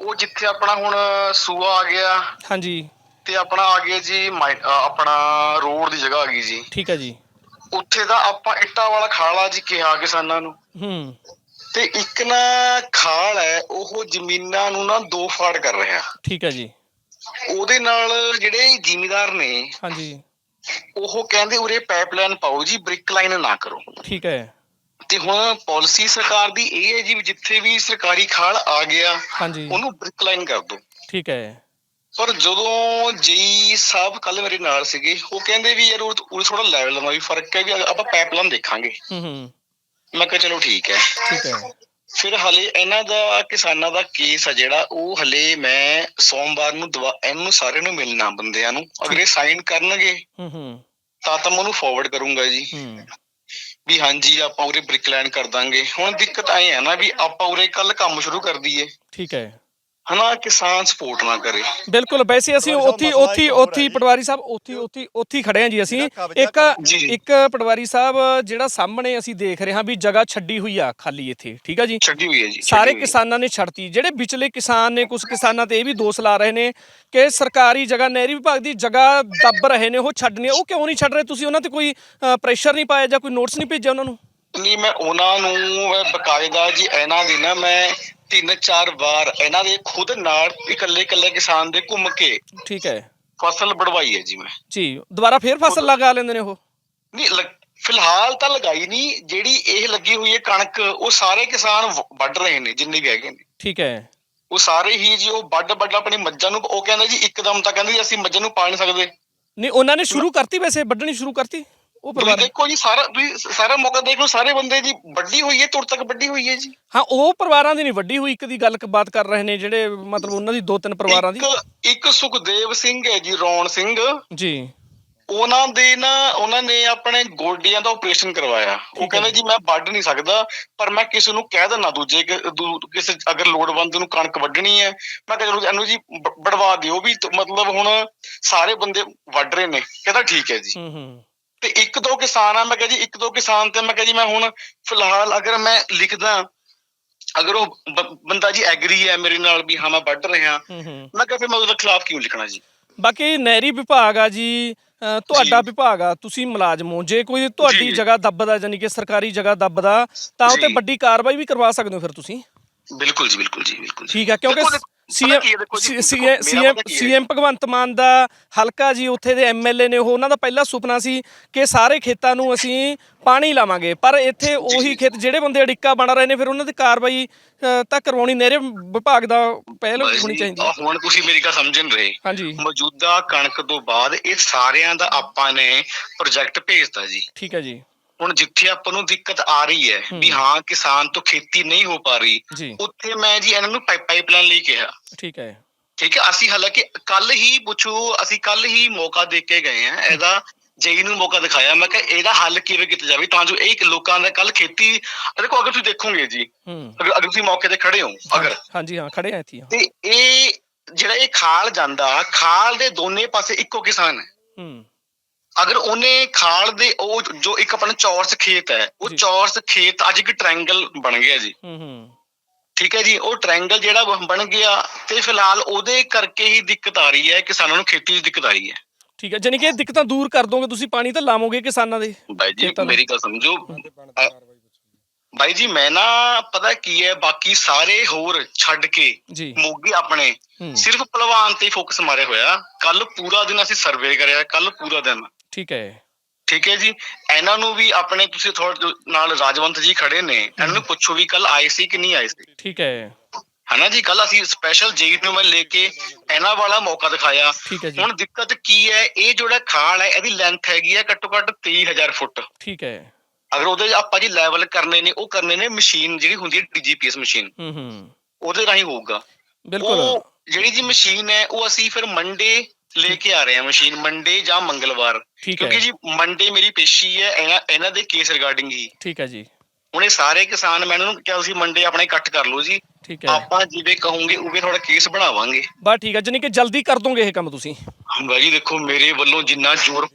ਉਹ ਜਿੱਥੇ ਆਪਣਾ ਹੁਣ ਸੂਆ ਆ ਗਿਆ ਹਾਂਜੀ। ਤੇ ਆਪਣਾ ਆ ਗਿਆ ਜੀ ਆਪਣਾ ਰੋਡ ਦੀ ਜਗ੍ਹਾ ਆ ਗਈ ਜੀ। ਠੀਕ ਹੈ ਜੀ। ਉੱਥੇ ਦਾ ਆਪਾਂ ਇੱਟਾਂ ਵਾਲਾ ਖਾਲ ਜੀ ਕਿਹਾ ਕਿਸਾਨਾਂ ਨੂੰ। ਹੂੰ। ਤੇ ਇੱਕ ਨਾ ਖਾਲ ਹੈ ਉਹ ਜ਼ਮੀਨਾਂ ਨੂੰ ਨਾ ਦੋ ਫਾੜ ਕਰ ਰਿਹਾ। ਠੀਕ ਹੈ ਜੀ। ਉਹਦੇ ਨਾਲ ਜਿਹੜੇ ਜ਼ਿਮੀਦਾਰ ਨੇ ਹਾਂਜੀ। ਉਹ ਕਹਿੰਦੇ ਉਰੇ ਪਾਈਪਲਾਈਨ ਪਾਓ ਜੀ ਬ੍ਰਿਕ ਲਾਈਨ ਨਾ ਕਰੋ। ਠੀਕ ਹੈ। ਤੇ ਹੁਣ ਪਾਲਿਸੀ ਸਰਕਾਰ ਦੀ ਇਹ ਹੈ ਜੀ ਜਿੱਥੇ ਵੀ ਸਰਕਾਰੀ ਖਾਲ ਆ ਗਿਆ ਹਾਂਜੀ। ਉਹਨੂੰ ਬ੍ਰਿਕ ਲਾਈਨ ਕਰ ਦਿਓ। ਠੀਕ ਹੈ। ਪਰ ਜਦੋਂ ਜੀ ਸਾਹਿਬ ਕੱਲ ਮੇਰੇ ਨਾਲ ਸੀਗੇ ਉਹ ਕਹਿੰਦੇ ਵੀ ਯਾਰ ਉਹ ਥੋੜਾ ਲੈਵਲ ਦਾ ਵੀ ਫ਼ਰਕ ਹੈ ਵੀ ਆਪਾਂ ਪਾਈਪਲਾਈਨ ਦੇਖਾਂਗੇ। ਹੂੰ ਹੂੰ। ਮੈਂ ਕਿਹਾ ਚਲੋ ਠੀਕ ਹੈ। ਠੀਕ ਹੈ। ਫਿਰ ਹਲੇ ਇਹਨਾਂ ਦਾ ਕਿਸਾਨਾਂ ਦਾ ਕੇਸ ਆ ਜਿਹੜਾ ਉਹ ਹਲੇ ਮੈਂ ਸੋਮਵਾਰ ਨੂੰ ਦਵਾ- ਇਹਨੂੰ ਸਾਰਿਆਂ ਨੂੰ ਮਿਲਣਾ ਬੰਦਿਆਂ ਨੂੰ। ਅਗਰ ਇਹ ਸਾਈਨ ਕਰਨਗੇ। ਹੂੰ ਹੂੰ। ਤਾਂ ਤਾਂ ਮੈਂ ਉਹਨੂੰ ਫਾਰਵਰਡ ਕਰੂੰਗਾ ਜੀ। ਹੂੰ। ਵੀ ਹਾਂਜੀ ਆਪਾਂ ਉਰੇ ਬ੍ਰਿਕ ਲਾਈਨ ਕਰ ਦਾਂਗੇ। ਹੁਣ ਦਿੱਕਤ ਆਏ ਹੈ ਨਾ ਵੀ ਆਪਾਂ ਉਰੇ ਕੱਲ ਕੰਮ ਸ਼ੁਰੂ ਕਰ ਦਈਏ। ਠੀਕ ਹੈ। ਹਨਾ ਕਿਸਾਨ ਸਪੋਰਟ ਨਾ ਕਰੇ ਬਿਲਕੁਲ ਵੈਸੇ ਅਸੀਂ ਉੱਥੀ ਉੱਥੀ ਉੱਥੀ ਪਟਵਾਰੀ ਸਾਹਿਬ ਉੱਥੀ ਉੱਥੀ ਉੱਥੀ ਖੜੇ ਹਾਂ ਜੀ ਅਸੀਂ ਇੱਕ। ਇੱਕ ਪਟਵਾਰੀ ਸਾਹਿਬ ਜਿਹੜਾ ਸਾਹਮਣੇ ਅਸੀਂ ਦੇਖ ਰਹੇ ਹਾਂ ਵੀ ਜਗ੍ਹਾ ਛੱਡੀ ਹੋਈ ਆ ਖਾਲੀ ਇੱਥੇ ਠੀਕ ਆ ਜੀ ਛੱਡੀ ਹੋਈ ਹੈ ਜੀ ਸਾਰੇ। ਕਿਸਾਨਾਂ ਨੇ ਛੱਡਤੀ ਜਿਹੜੇ ਵਿਚਲੇ ਕਿਸਾਨ ਨੇ ਕੁਝ ਕਿਸਾਨਾਂ ਤੇ ਇਹ ਵੀ ਦੋਸ਼ ਲਾ ਰਹੇ ਨੇ ਕਿ ਸਰਕਾਰੀ ਜਗ੍ਹਾ ਨਹਿਰੀ ਵਿਭਾਗ ਦੀ ਜਗ੍ਹਾ ਦੱਬ ਰਹੇ ਨੇ ਉਹ ਛੱਡਣੀ ਆ। ਉਹ ਕਿਉਂ ਨਹੀਂ ਛੱਡ ਰਹੇ ਤੁਸੀਂ ਉਹਨਾਂ ਤੇ ਕੋਈ ਪ੍ਰੈਸ਼ਰ ਨਹੀਂ ਪਾਇਆ ਜਾਂ ਕੋਈ ਨੋਟਿਸ ਨਹੀਂ ਭੇਜਿਆ ਉਹਨਾਂ ਨੂੰ ਨਹੀਂ ਮੈਂ ਉਹਨਾਂ ਨੂੰ ਬਕਾਇਦਾ ਜੀ ਇਹਨਾਂ ਦੀ ਨਾ ਮੈਂ ਤਿੰਨ ਚਾਰ ਵਾਰ ਇਹਨਾਂ ਦੇ ਖੁਦ ਨਾਲ ਇਕੱਲੇ ਇਕੱਲੇ ਕਿਸਾਨ ਦੇ ਘੁੰਮ ਕੇ ਠੀਕ ਹੈ। ਫਸਲ ਵੜਵਾਈ ਹੈ ਜੀ ਮੈਂ। ਜੀ ਦੁਬਾਰਾ ਫੇਰ ਫਸਲ ਲਗਾ ਲੈਂਦੇ ਨੇ ਉਹ? ਨਹੀਂ ਫਿਲਹਾਲ ਤਾਂ ਲਗਾਈ ਨਹੀਂ ਜਿਹੜੀ ਇਹ ਲੱਗੀ ਹੋਈ ਹੈ ਕਣਕ ਉਹ ਸਾਰੇ ਕਿਸਾਨ ਵੱਢ ਰਹੇ ਨੇ ਜਿੰਨੇ ਵੀ ਹੈਗੇ ਨੇ। ਠੀਕ ਹੈ। ਉਹ ਸਾਰੇ ਹੀ ਜੀ ਉਹ ਵੱਡ ਵੱਡ ਆਪਣੀ ਮੱਝਾਂ ਨੂੰ ਉਹ ਕਹਿੰਦੇ ਜੀ ਇੱਕਦਮ ਤਾਂ ਕਹਿੰਦੇ ਜੀ ਅਸੀਂ ਮੱਝਾਂ ਨੂੰ ਪਾਲ ਨਹੀਂ ਸਕਦੇ। ਨਹੀਂ ਉਹਨਾਂ ਨੇ ਸ਼ੁਰੂ ਕਰਤੀ ਵੈਸੇ ਵੱਢਣੀ ਸ਼ੁਰੂ ਕਰਤੀ? ਉਹ ਪਰਿਵਾਰ ਦੇਖੋ ਜੀ ਸਾਰਾ ਤੁਸੀਂ ਸਾਰਾ ਮੌਕਾ ਦੇਖ ਲਓ ਸਾਰੇ ਬੰਦੇ ਜੀ ਵੱਡੀ ਹੋਈ ਹੈ ਤੁਰ ਤੱਕ ਵੱਡੀ ਹੋਈ ਹੈ ਜੀ। ਹਾਂ ਉਹ ਪਰਿਵਾਰਾਂ ਦੀ ਨਹੀਂ ਵੱਡੀ ਹੋਈ ਇੱਕ ਦੀ ਗੱਲ ਬਾਤ ਕਰ ਰਹੇ ਨੇ ਜਿਹੜੇ ਮਤਲਬ ਉਹਨਾਂ ਦੀ ਦੋ ਤਿੰਨ ਪਰਿਵਾਰਾਂ ਦੀ। ਇੱਕ ਇੱਕ ਸੁਖਦੇਵ ਸਿੰਘ ਹੈ ਜੀ ਰੌਣ ਸਿੰਘ। ਜੀ। ਉਹਨਾਂ ਦੇ ਨਾ ਉਹਨਾਂ ਨੇ ਆਪਣੇ ਗੋਡਿਆਂ ਦਾ ਆਪਰੇਸ਼ਨ ਕਰਵਾਇਆ। ਉਹ ਕਹਿੰਦੇ ਜੀ। ਮੈਂ ਵੱਢ ਨਹੀਂ ਸਕਦਾ ਪਰ ਮੈਂ ਕਿਸੇ ਨੂੰ ਕਹਿ ਦਿੰਦਾ ਦੂਜੇ ਕਿਸੇ ਅਗਰ ਲੋੜਵੰਦ ਨੂੰ ਕਣਕ ਵੱਢਣੀ ਹੈ ਮੈਂ ਕਿਹਾ ਚਲੋ ਇਹਨੂੰ ਜੀ ਵਢਵਾ ਦਿਓ ਵੀ ਮਤਲਬ ਹੁਣ ਸਾਰੇ ਬੰਦੇ ਵੱਢ ਰਹੇ ਨੇ ਕਹਿੰਦਾ ਠੀਕ ਹੈ ਜੀ। ਹੂੰ ਹੂੰ। ਤੇ ਇੱਕ ਦੋ ਕਿਸਾਨ ਆ ਮੈਂ ਕਿਹਾ ਜੀ ਇੱਕ ਦੋ ਕਿਸਾਨ ਤੇ ਮੈਂ ਕਿਹਾ ਜੀ ਮੈਂ ਹੁਣ ਫਿਲਹਾਲ ਅਗਰ ਮੈਂ ਲਿਖਦਾ ਅਗਰ ਉਹ ਬੰਦਾ ਜੀ ਐਗਰੀ ਹੈ ਮੇਰੇ ਨਾਲ ਵੀ ਹਾਂ ਮੈਂ ਵੱਢ ਰਿਹਾ ਮੈਂ ਕਿਹਾ ਫਿਰ ਮੈਂ ਉਹਦੇ ਖਿਲਾਫ ਕਿਉਂ ਲਿਖਣਾ ਜੀ ਬਾਕੀ ਨਹਿਰੀ ਵਿਭਾਗ ਆ ਜੀ ਤੁਹਾਡਾ। ਵਿਭਾਗ ਆ ਤੁਸੀਂ ਮੁਲਾਜ਼ਮ ਹੋ ਜੇ ਕੋਈ ਤੁਹਾਡੀ। ਜਗ੍ਹਾ ਦੱਬਦਾ ਜਾਨੀ ਕਿ ਸਰਕਾਰੀ ਜਗ੍ਹਾ ਦੱਬਦਾ ਤਾਂ ਉਹ ਤੇ। ਵੱਡੀ ਕਾਰਵਾਈ ਵੀ ਕਰਵਾ ਸਕਦੇ ਹੋ ਫਿਰ ਤੁਸੀਂ ਬਿਲਕੁਲ ਜੀ ਬਿਲਕੁਲ ਜੀ ਬਿਲਕੁਲ ਠੀਕ ਹੈ ਕਿਉਂਕਿ ਸੀਐਮ ਸੀਐਮ ਭਗਵੰਤ ਮਾਨ ਦਾ ਹਲਕਾ ਜੀ ਉੱਥੇ ਦੇ ਐਮਐਲਏ ਨੇ ਉਹ ਉਹਨਾਂ ਦਾ ਪਹਿਲਾ ਸੁਪਨਾ ਸੀ ਕਿ ਸਾਰੇ ਖੇਤਾਂ ਨੂੰ ਅਸੀਂ ਪਾਣੀ ਲਾਵਾਂਗੇ। ਪਰ ਇੱਥੇ ਉਹੀ ਖੇਤ ਜਿਹੜੇ ਬੰਦੇ ਅੜਿੱਕਾ ਬਣ ਰਹੇ ਨੇ ਫਿਰ ਉਹਨਾਂ ਦੀ ਕਾਰਵਾਈ ਤਾਂ ਕਰਵਾਉਣੀ ਨਹਿਰੇ ਵਿਭਾਗ ਦਾ ਪਹਿਲ ਹੋਣੀ ਚਾਹੀਦੀ ਹੈ। ਹੁਣ ਤੁਸੀਂ ਮੇਰੀ ਗੱਲ ਸਮਝ ਨਹੀਂ ਰਹੇ। ਹਾਂਜੀ। ਮੌਜੂਦਾ ਕਣਕ ਤੋਂ ਬਾਅਦ ਇਹ ਸਾਰਿਆਂ ਦਾ ਆਪਾਂ ਨੇ ਪ੍ਰੋਜੈਕਟ ਭੇਜਤਾ ਜੀ। ਠੀਕ ਹੈ ਜੀ। ਹੁਣ ਜਿੱਥੇ ਆਪਾਂ ਨੂੰ ਦਿੱਕਤ ਆ ਰਹੀ ਹੈ ਵੀ ਹਾਂ ਕਿਸਾਨ ਤੋਂ ਖੇਤੀ ਨਹੀਂ ਹੋ ਪਾ ਰਹੀ ਉੱਥੇ ਮੈਂ ਜੀ ਇਹਨਾਂ ਨੂੰ ਪਾਈਪਲਾਈਨ ਲਈ ਕਿਹਾ। ਠੀਕ ਹੈ। ਠੀਕ ਹੈ ਅਸੀਂ ਹਾਲਾਂਕਿ ਕੱਲ ਹੀ ਪੁੱਛੋ ਅਸੀਂ ਕੱਲ ਹੀ ਮੌਕਾ ਦੇ ਕੇ ਗਏ ਆ ਇਹਦਾ ਜੇਈ ਨੂੰ ਮੌਕਾ ਦਿਖਾਇਆ। ਮੈਂ ਕਿਹਾ ਇਹਦਾ ਹੱਲ ਕਿਵੇਂ ਕੀਤਾ ਜਾਵੇ? ਤਾਂ ਜੋ ਇਹ ਲੋਕਾਂ ਦਾ ਕੱਲ ਖੇਤੀ ਦੇਖੋ ਅਗਰ ਤੁਸੀਂ ਦੇਖੋਗੇ ਜੀ ਅਗਰ ਤੁਸੀਂ ਮੌਕੇ ਤੇ ਖੜੇ ਹੋ ਅਗਰ। ਹਾਂਜੀ ਹਾਂ ਖੜੇ ਆ ਇੱਥੇ। ਤੇ ਇਹ ਜਿਹੜਾ ਇਹ ਖਾਲ ਜਾਂਦਾ ਖਾਲ ਦੇ ਦੋਨੇ ਪਾਸੇ ਇੱਕੋ ਕਿਸਾਨ ਹੈ। ਹੂੰ। ਅਗਰ ਉਹਨੇ ਖਾਲ ਦੇ ਉਹ ਜੋ ਇੱਕ ਆਪਣਾ ਚੌਰਸ ਖੇਤ ਹੈ ਉਹ। ਚੌਰਸ ਖੇਤ ਅੱਜ ਇੱਕ ਟ੍ਰਾਇੰਗਲ ਬਣ ਗਿਆ ਜੀ। ਹੂੰ ਹੂੰ। ਠੀਕ ਹੈ ਜੀ ਉਹ ਟ੍ਰਾਇੰਗਲ ਜਿਹੜਾ ਬਣ ਗਿਆ ਤੇ ਫਿਲਹਾਲ ਉਹਦੇ ਕਰਕੇ ਹੀ ਦਿੱਕਤ ਆ ਰਹੀ ਹੈ ਕਿਸਾਨਾਂ ਨੂੰ ਖੇਤੀ 'ਚ ਦਿੱਕਤ ਆ ਰਹੀ ਹੈ। ਠੀਕ ਹੈ ਜਾਨੀ ਕਿ ਇਹ ਦਿੱਕਤਾਂ ਦੂਰ ਕਰ ਦੋਗੇ ਤੁਸੀਂ ਪਾਣੀ ਤਾਂ ਲਾਵੋਗੇ ਕਿਸਾਨਾਂ ਦੇ ਬਾਈ ਜੀ। ਮੇਰੀ ਗੱਲ ਸਮਝੋ। ਬਾਈ ਜੀ ਮੈਂ ਨਾ ਪਤਾ ਕੀ ਹੈ ਬਾਕੀ ਸਾਰੇ ਹੋਰ ਛੱਡ ਕੇ ਮੋਗੇ ਆਪਣੇ ਸਿਰਫ ਪਹਿਲਵਾਨ ਤੇ ਫੋਕਸ ਮਾਰੇ ਹੋਇਆ। ਕੱਲ ਪੂਰਾ ਦਿਨ ਅਸੀਂ ਸਰਵੇ ਕਰਿਆ ਕੱਲ ਪੂਰਾ ਦਿਨ। ਠੀਕ ਹੈ। ਠੀਕ ਹੈ ਜੀ। ਇਹਨਾਂ ਨੂੰ ਵੀ ਆਪਣੇ ਤੁਸੀਂ ਥੋੜੇ ਨਾਲ ਰਾਜਵੰਤ ਜੀ ਖੜੇ ਨੇ ਇਹਨਾਂ ਨੂੰ ਪੁੱਛੋ ਵੀ ਕੱਲ ਆਏ ਸੀ ਕਿ ਨਹੀਂ ਆਏ ਸੀ। ਠੀਕ ਹੈ। ਹਨਾ ਜੀ ਕੱਲ ਅਸੀਂ ਸਪੈਸ਼ਲ ਜੇਈ ਨੂੰ ਮੈਂ ਲੈ ਕੇ ਇਹਨਾਂ ਵਾਲਾ ਮੌਕਾ ਦਿਖਾਇਆ। ਹੁਣ ਦਿੱਕਤ ਕੀ ਹੈ? ਇਹ ਜਿਹੜਾ ਖਾਲ ਹੈ ਇਹਦੀ ਲੈਂਥ ਹੈਗੀ ਹੈ ਘੱਟੋ ਘੱਟ 23000 ਫੁੱਟ। ਠੀਕ ਹੈ। ਅਗਰ ਉਹਦੇ ਆਪਾਂ ਜੀ ਲੈਵਲ ਕਰਨੇ ਨੇ ਉਹ ਕਰਨੇ ਨੇ ਮਸ਼ੀਨ ਜਿਹੜੀ ਹੁੰਦੀ ਹੈ ਡੀਜੀਪੀਐਸ ਮਸ਼ੀਨ ਹੂੰ ਹੂੰ ਉਹਦੇ ਰਾਹੀਂ ਹੋਊਗਾ। ਬਿਲਕੁਲ। ਉਹ ਜਿਹੜੀ ਜੀ ਮਸ਼ੀਨ ਹੈ ਉਹ ਅਸੀਂ ਫਿਰ ਮੰਡੇ ਲੈ ਕੇ ਆ ਰਹੇ ਹਾਂ ਮਸ਼ੀਨ ਮੰਡੇ ਜਾਂ ਮੰਗਲਵਾਰ। ਠੀਕ ਹੈ। ਕਿਉਂਕਿ ਜੀ ਮੰਡੇ ਮੇਰੀ ਪੇਸ਼ੀ ਹੈ ਇਹਨਾਂ ਇਹਨਾਂ ਦੇ ਕੇਸ ਰਿਗਾਰਡਿੰਗ ਹੀ। ਠੀਕ ਹੈ ਜੀ। ਇਹ ਸਾਰੇ ਕਿਸਾਨ ਮੈਂ ਇਹਨਾਂ ਨੂੰ ਕਿਹਾ ਤੁਸੀਂ ਮੰਡੇ ਆਪਣਾ ਇਕੱਠ ਕਰ ਲਓ ਜੀ। ਠੀਕ ਹੈ। ਆਪਾਂ ਜਿਵੇਂ ਕਹੋਗੇ ਉਵੇਂ ਤੁਹਾਡਾ ਕੇਸ ਬਣਾਵਾਂਗੇ। ਬਸ ਠੀਕ ਹੈ ਜਾਨੀ ਕਿ ਜਲਦੀ ਕਰ ਦੋਗੇ ਇਹ ਕੰਮ ਤੁਸੀਂ। ਹੁੰਦਾ ਜੀ ਦੇਖੋ ਮੇਰੇ ਵੱਲੋਂ ਜਿੰਨਾ ਜ਼ੋਰ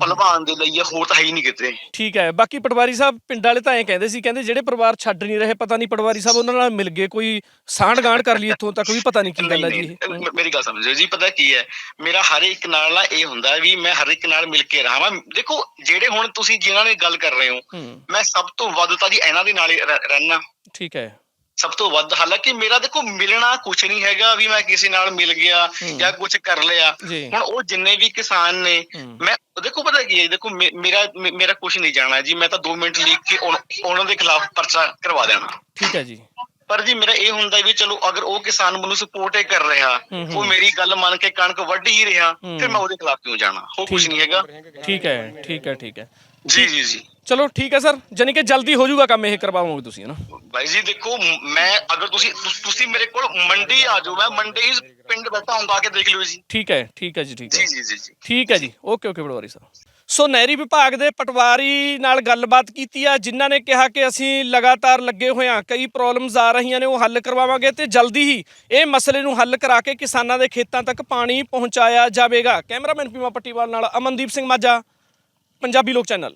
ਭਲਵਾਨ ਦੇ ਲਈ ਹੋਰ ਤਾਂ ਹੈ ਹੀ ਨਹੀਂ ਕਿਤੇ। ਠੀਕ ਹੈ ਬਾਕੀ ਪਟਵਾਰੀ ਸਾਹਿਬ ਪਿੰਡ ਵਾਲੇ ਤਾਂ ਐਂ ਕਹਿੰਦੇ ਸੀ ਕਹਿੰਦੇ ਜਿਹੜੇ ਪਰਿਵਾਰ ਛੱਡ ਨਹੀਂ ਰਹੇ ਪਤਾ ਨਹੀਂ ਪਟਵਾਰੀ ਸਾਹਿਬ ਉਹਨਾਂ ਨਾਲ ਮਿਲ ਗਏ ਕੋਈ ਸਾਂਢ ਗਾਂਢ ਕਰ ਲਈ ਇੱਥੋਂ ਤੱਕ ਵੀ ਪਤਾ ਨਹੀਂ ਕੀ ਗੱਲ ਹੈ ਜੀ ਨਹੀਂ, ਇਹ। ਨਹੀਂ, ਮੇਰੀ ਗੱਲ ਸਮਝੋ ਜੀ ਪਤਾ ਕੀ ਹੈ ਮੇਰਾ ਹਰ ਇੱਕ ਨਾਲ ਨਾ ਇਹ ਹੁੰਦਾ ਵੀ ਮੈਂ ਹਰ ਇੱਕ ਨਾਲ ਮਿਲ ਕੇ ਰਹਾਂ ਮੈਂ ਦੇਖੋ ਜਿਹੜੇ ਹੁਣ ਤੁਸੀਂ ਜਿਨ੍ਹਾਂ ਨੇ ਗੱਲ ਕਰ ਰਹੇ ਹੋ ਹੂੰ। ਮੈਂ ਸਭ ਤੋਂ ਵੱਧ ਤਾਂ ਜੀ ਇਹਨਾਂ ਦੇ ਨਾਲ ਹੀ ਰਹਿ- ਰਹਿਣਾ ਠੀਕ ਹੈ। ਸਭ ਤੋਂ ਵੱਧ ਹਾਲਾਂਕਿ ਮੇਰਾ ਦੇਖੋ ਮਿਲਣਾ ਕੁਝ ਨਹੀਂ ਹੈਗਾ ਵੀ ਮੈਂ ਕਿਸੇ ਨਾਲ ਮਿਲ ਗਿਆ। ਜਾਂ ਕੁਝ ਕਰ ਲਿਆ ਹੁਣ ਉਹ ਜਿੰਨੇ ਵੀ ਕਿਸਾਨ ਨੇ। ਮੈਂ ਦੇਖੋ ਪਤਾ ਕੀ ਹੈ ਦੇਖੋ ਮੇਰਾ ਮੇਰਾ ਕੁਝ ਨਹੀਂ ਜਾਣਾ ਜੀ ਮੈਂ ਤਾਂ 2 ਮਿੰਟ ਲਿਖ ਕੇ ਉਹਨਾਂ ਦੇ ਖਿਲਾਫ ਪਰਚਾ ਕਰਵਾ ਦੇਣਾ ਠੀਕ ਹੈ ਜੀ ਪਰ ਜੀ ਮੇਰਾ ਇਹ ਹੁੰਦਾ ਵੀ ਚਲੋ ਅਗਰ ਉਹ ਕਿਸਾਨ ਮੈਨੂੰ ਸਪੋਰਟ ਹੀ ਕਰ ਰਿਹਾ। ਉਹ ਮੇਰੀ ਗੱਲ ਮੰਨ ਕੇ ਕਣਕ ਵੱਢ ਹੀ ਰਿਹਾ। ਫਿਰ ਮੈਂ ਉਹਦੇ ਖਿਲਾਫ ਕਿਉਂ ਜਾਣਾ ਉਹ ਕੁਝ ਠੀਕ। ਨਹੀਂ ਹੈਗਾ ਠੀਕ ਹੈ ਠੀਕ ਹੈ ਠੀਕ ਹੈ ਜੀ ਜੀ ਜੀ। ਚਲੋ ਠੀਕ ਹੈ ਸਰ ਜਾਨੀ ਕਿ ਜਲਦੀ ਹੋ ਜਾਊਗਾ ਕੰਮ ਇਹ ਕਰਵਾਓਗੇ ਤੁਸੀਂ ਹੈ ਨਾ? ਭਾਈ ਜੀ ਦੇਖੋ ਮ- ਅਗਰ ਤੁਸੀਂ ਤੁਸ- ਤੁਸੀਂ ਮੇਰੇ ਕੋਲ ਮੰਡੀ ਆ ਜਾਓ ਮੈਂ ਮੰਡੀ ਹੀ ਪਿੰਡ ਬੈਠਾ ਹੁੰਦਾ ਆ ਕੇ ਦੇਖ ਲਿਓ ਜੀ। ਠੀਕ ਹੈ ਠੀਕ ਹੈ ਜੀ ਠੀਕ ਹੈ। ਜੀ ਜੀ ਜੀ ਜੀ। ਠੀਕ ਹੈ ਜੀ ਓਕੇ ਓਕੇ ਪਟਵਾਰੀ ਸਾਹਿਬ ਸੋ ਨਹਿਰੀ ਵਿਭਾਗ ਦੇ ਪਟਵਾਰੀ ਨਾਲ ਗੱਲਬਾਤ ਕੀਤੀ ਆ ਜਿਨ੍ਹਾਂ ਨੇ ਕਿਹਾ ਕਿ ਅਸੀਂ ਲਗਾਤਾਰ ਲੱਗੇ ਹੋਏ ਹਾਂ ਕਈ ਪ੍ਰੋਬਲਮਸ ਆ ਰਹੀਆਂ ਨੇ ਉਹ ਹੱਲ ਕਰਵਾਵਾਂਗੇ ਤੇ ਜਲਦੀ ਹੀ ਇਹ ਮਸਲੇ ਨੂੰ ਹੱਲ ਕਰਾ ਕੇ ਕਿਸਾਨਾਂ ਦੇ ਖੇਤਾਂ ਤੱਕ ਪਾਣੀ ਪਹੁੰਚਾਇਆ ਜਾਵੇਗਾ। ਕੈਮਰਾਮੈਨ ਪੀਮਾ ਪੱਟੀਵਾਲ ਨਾਲ ਅਮਨਦੀਪ ਸਿੰਘ ਮਾਝਾ। ਪੰਜਾਬੀ ਲੋਕ ਚੈਨਲ।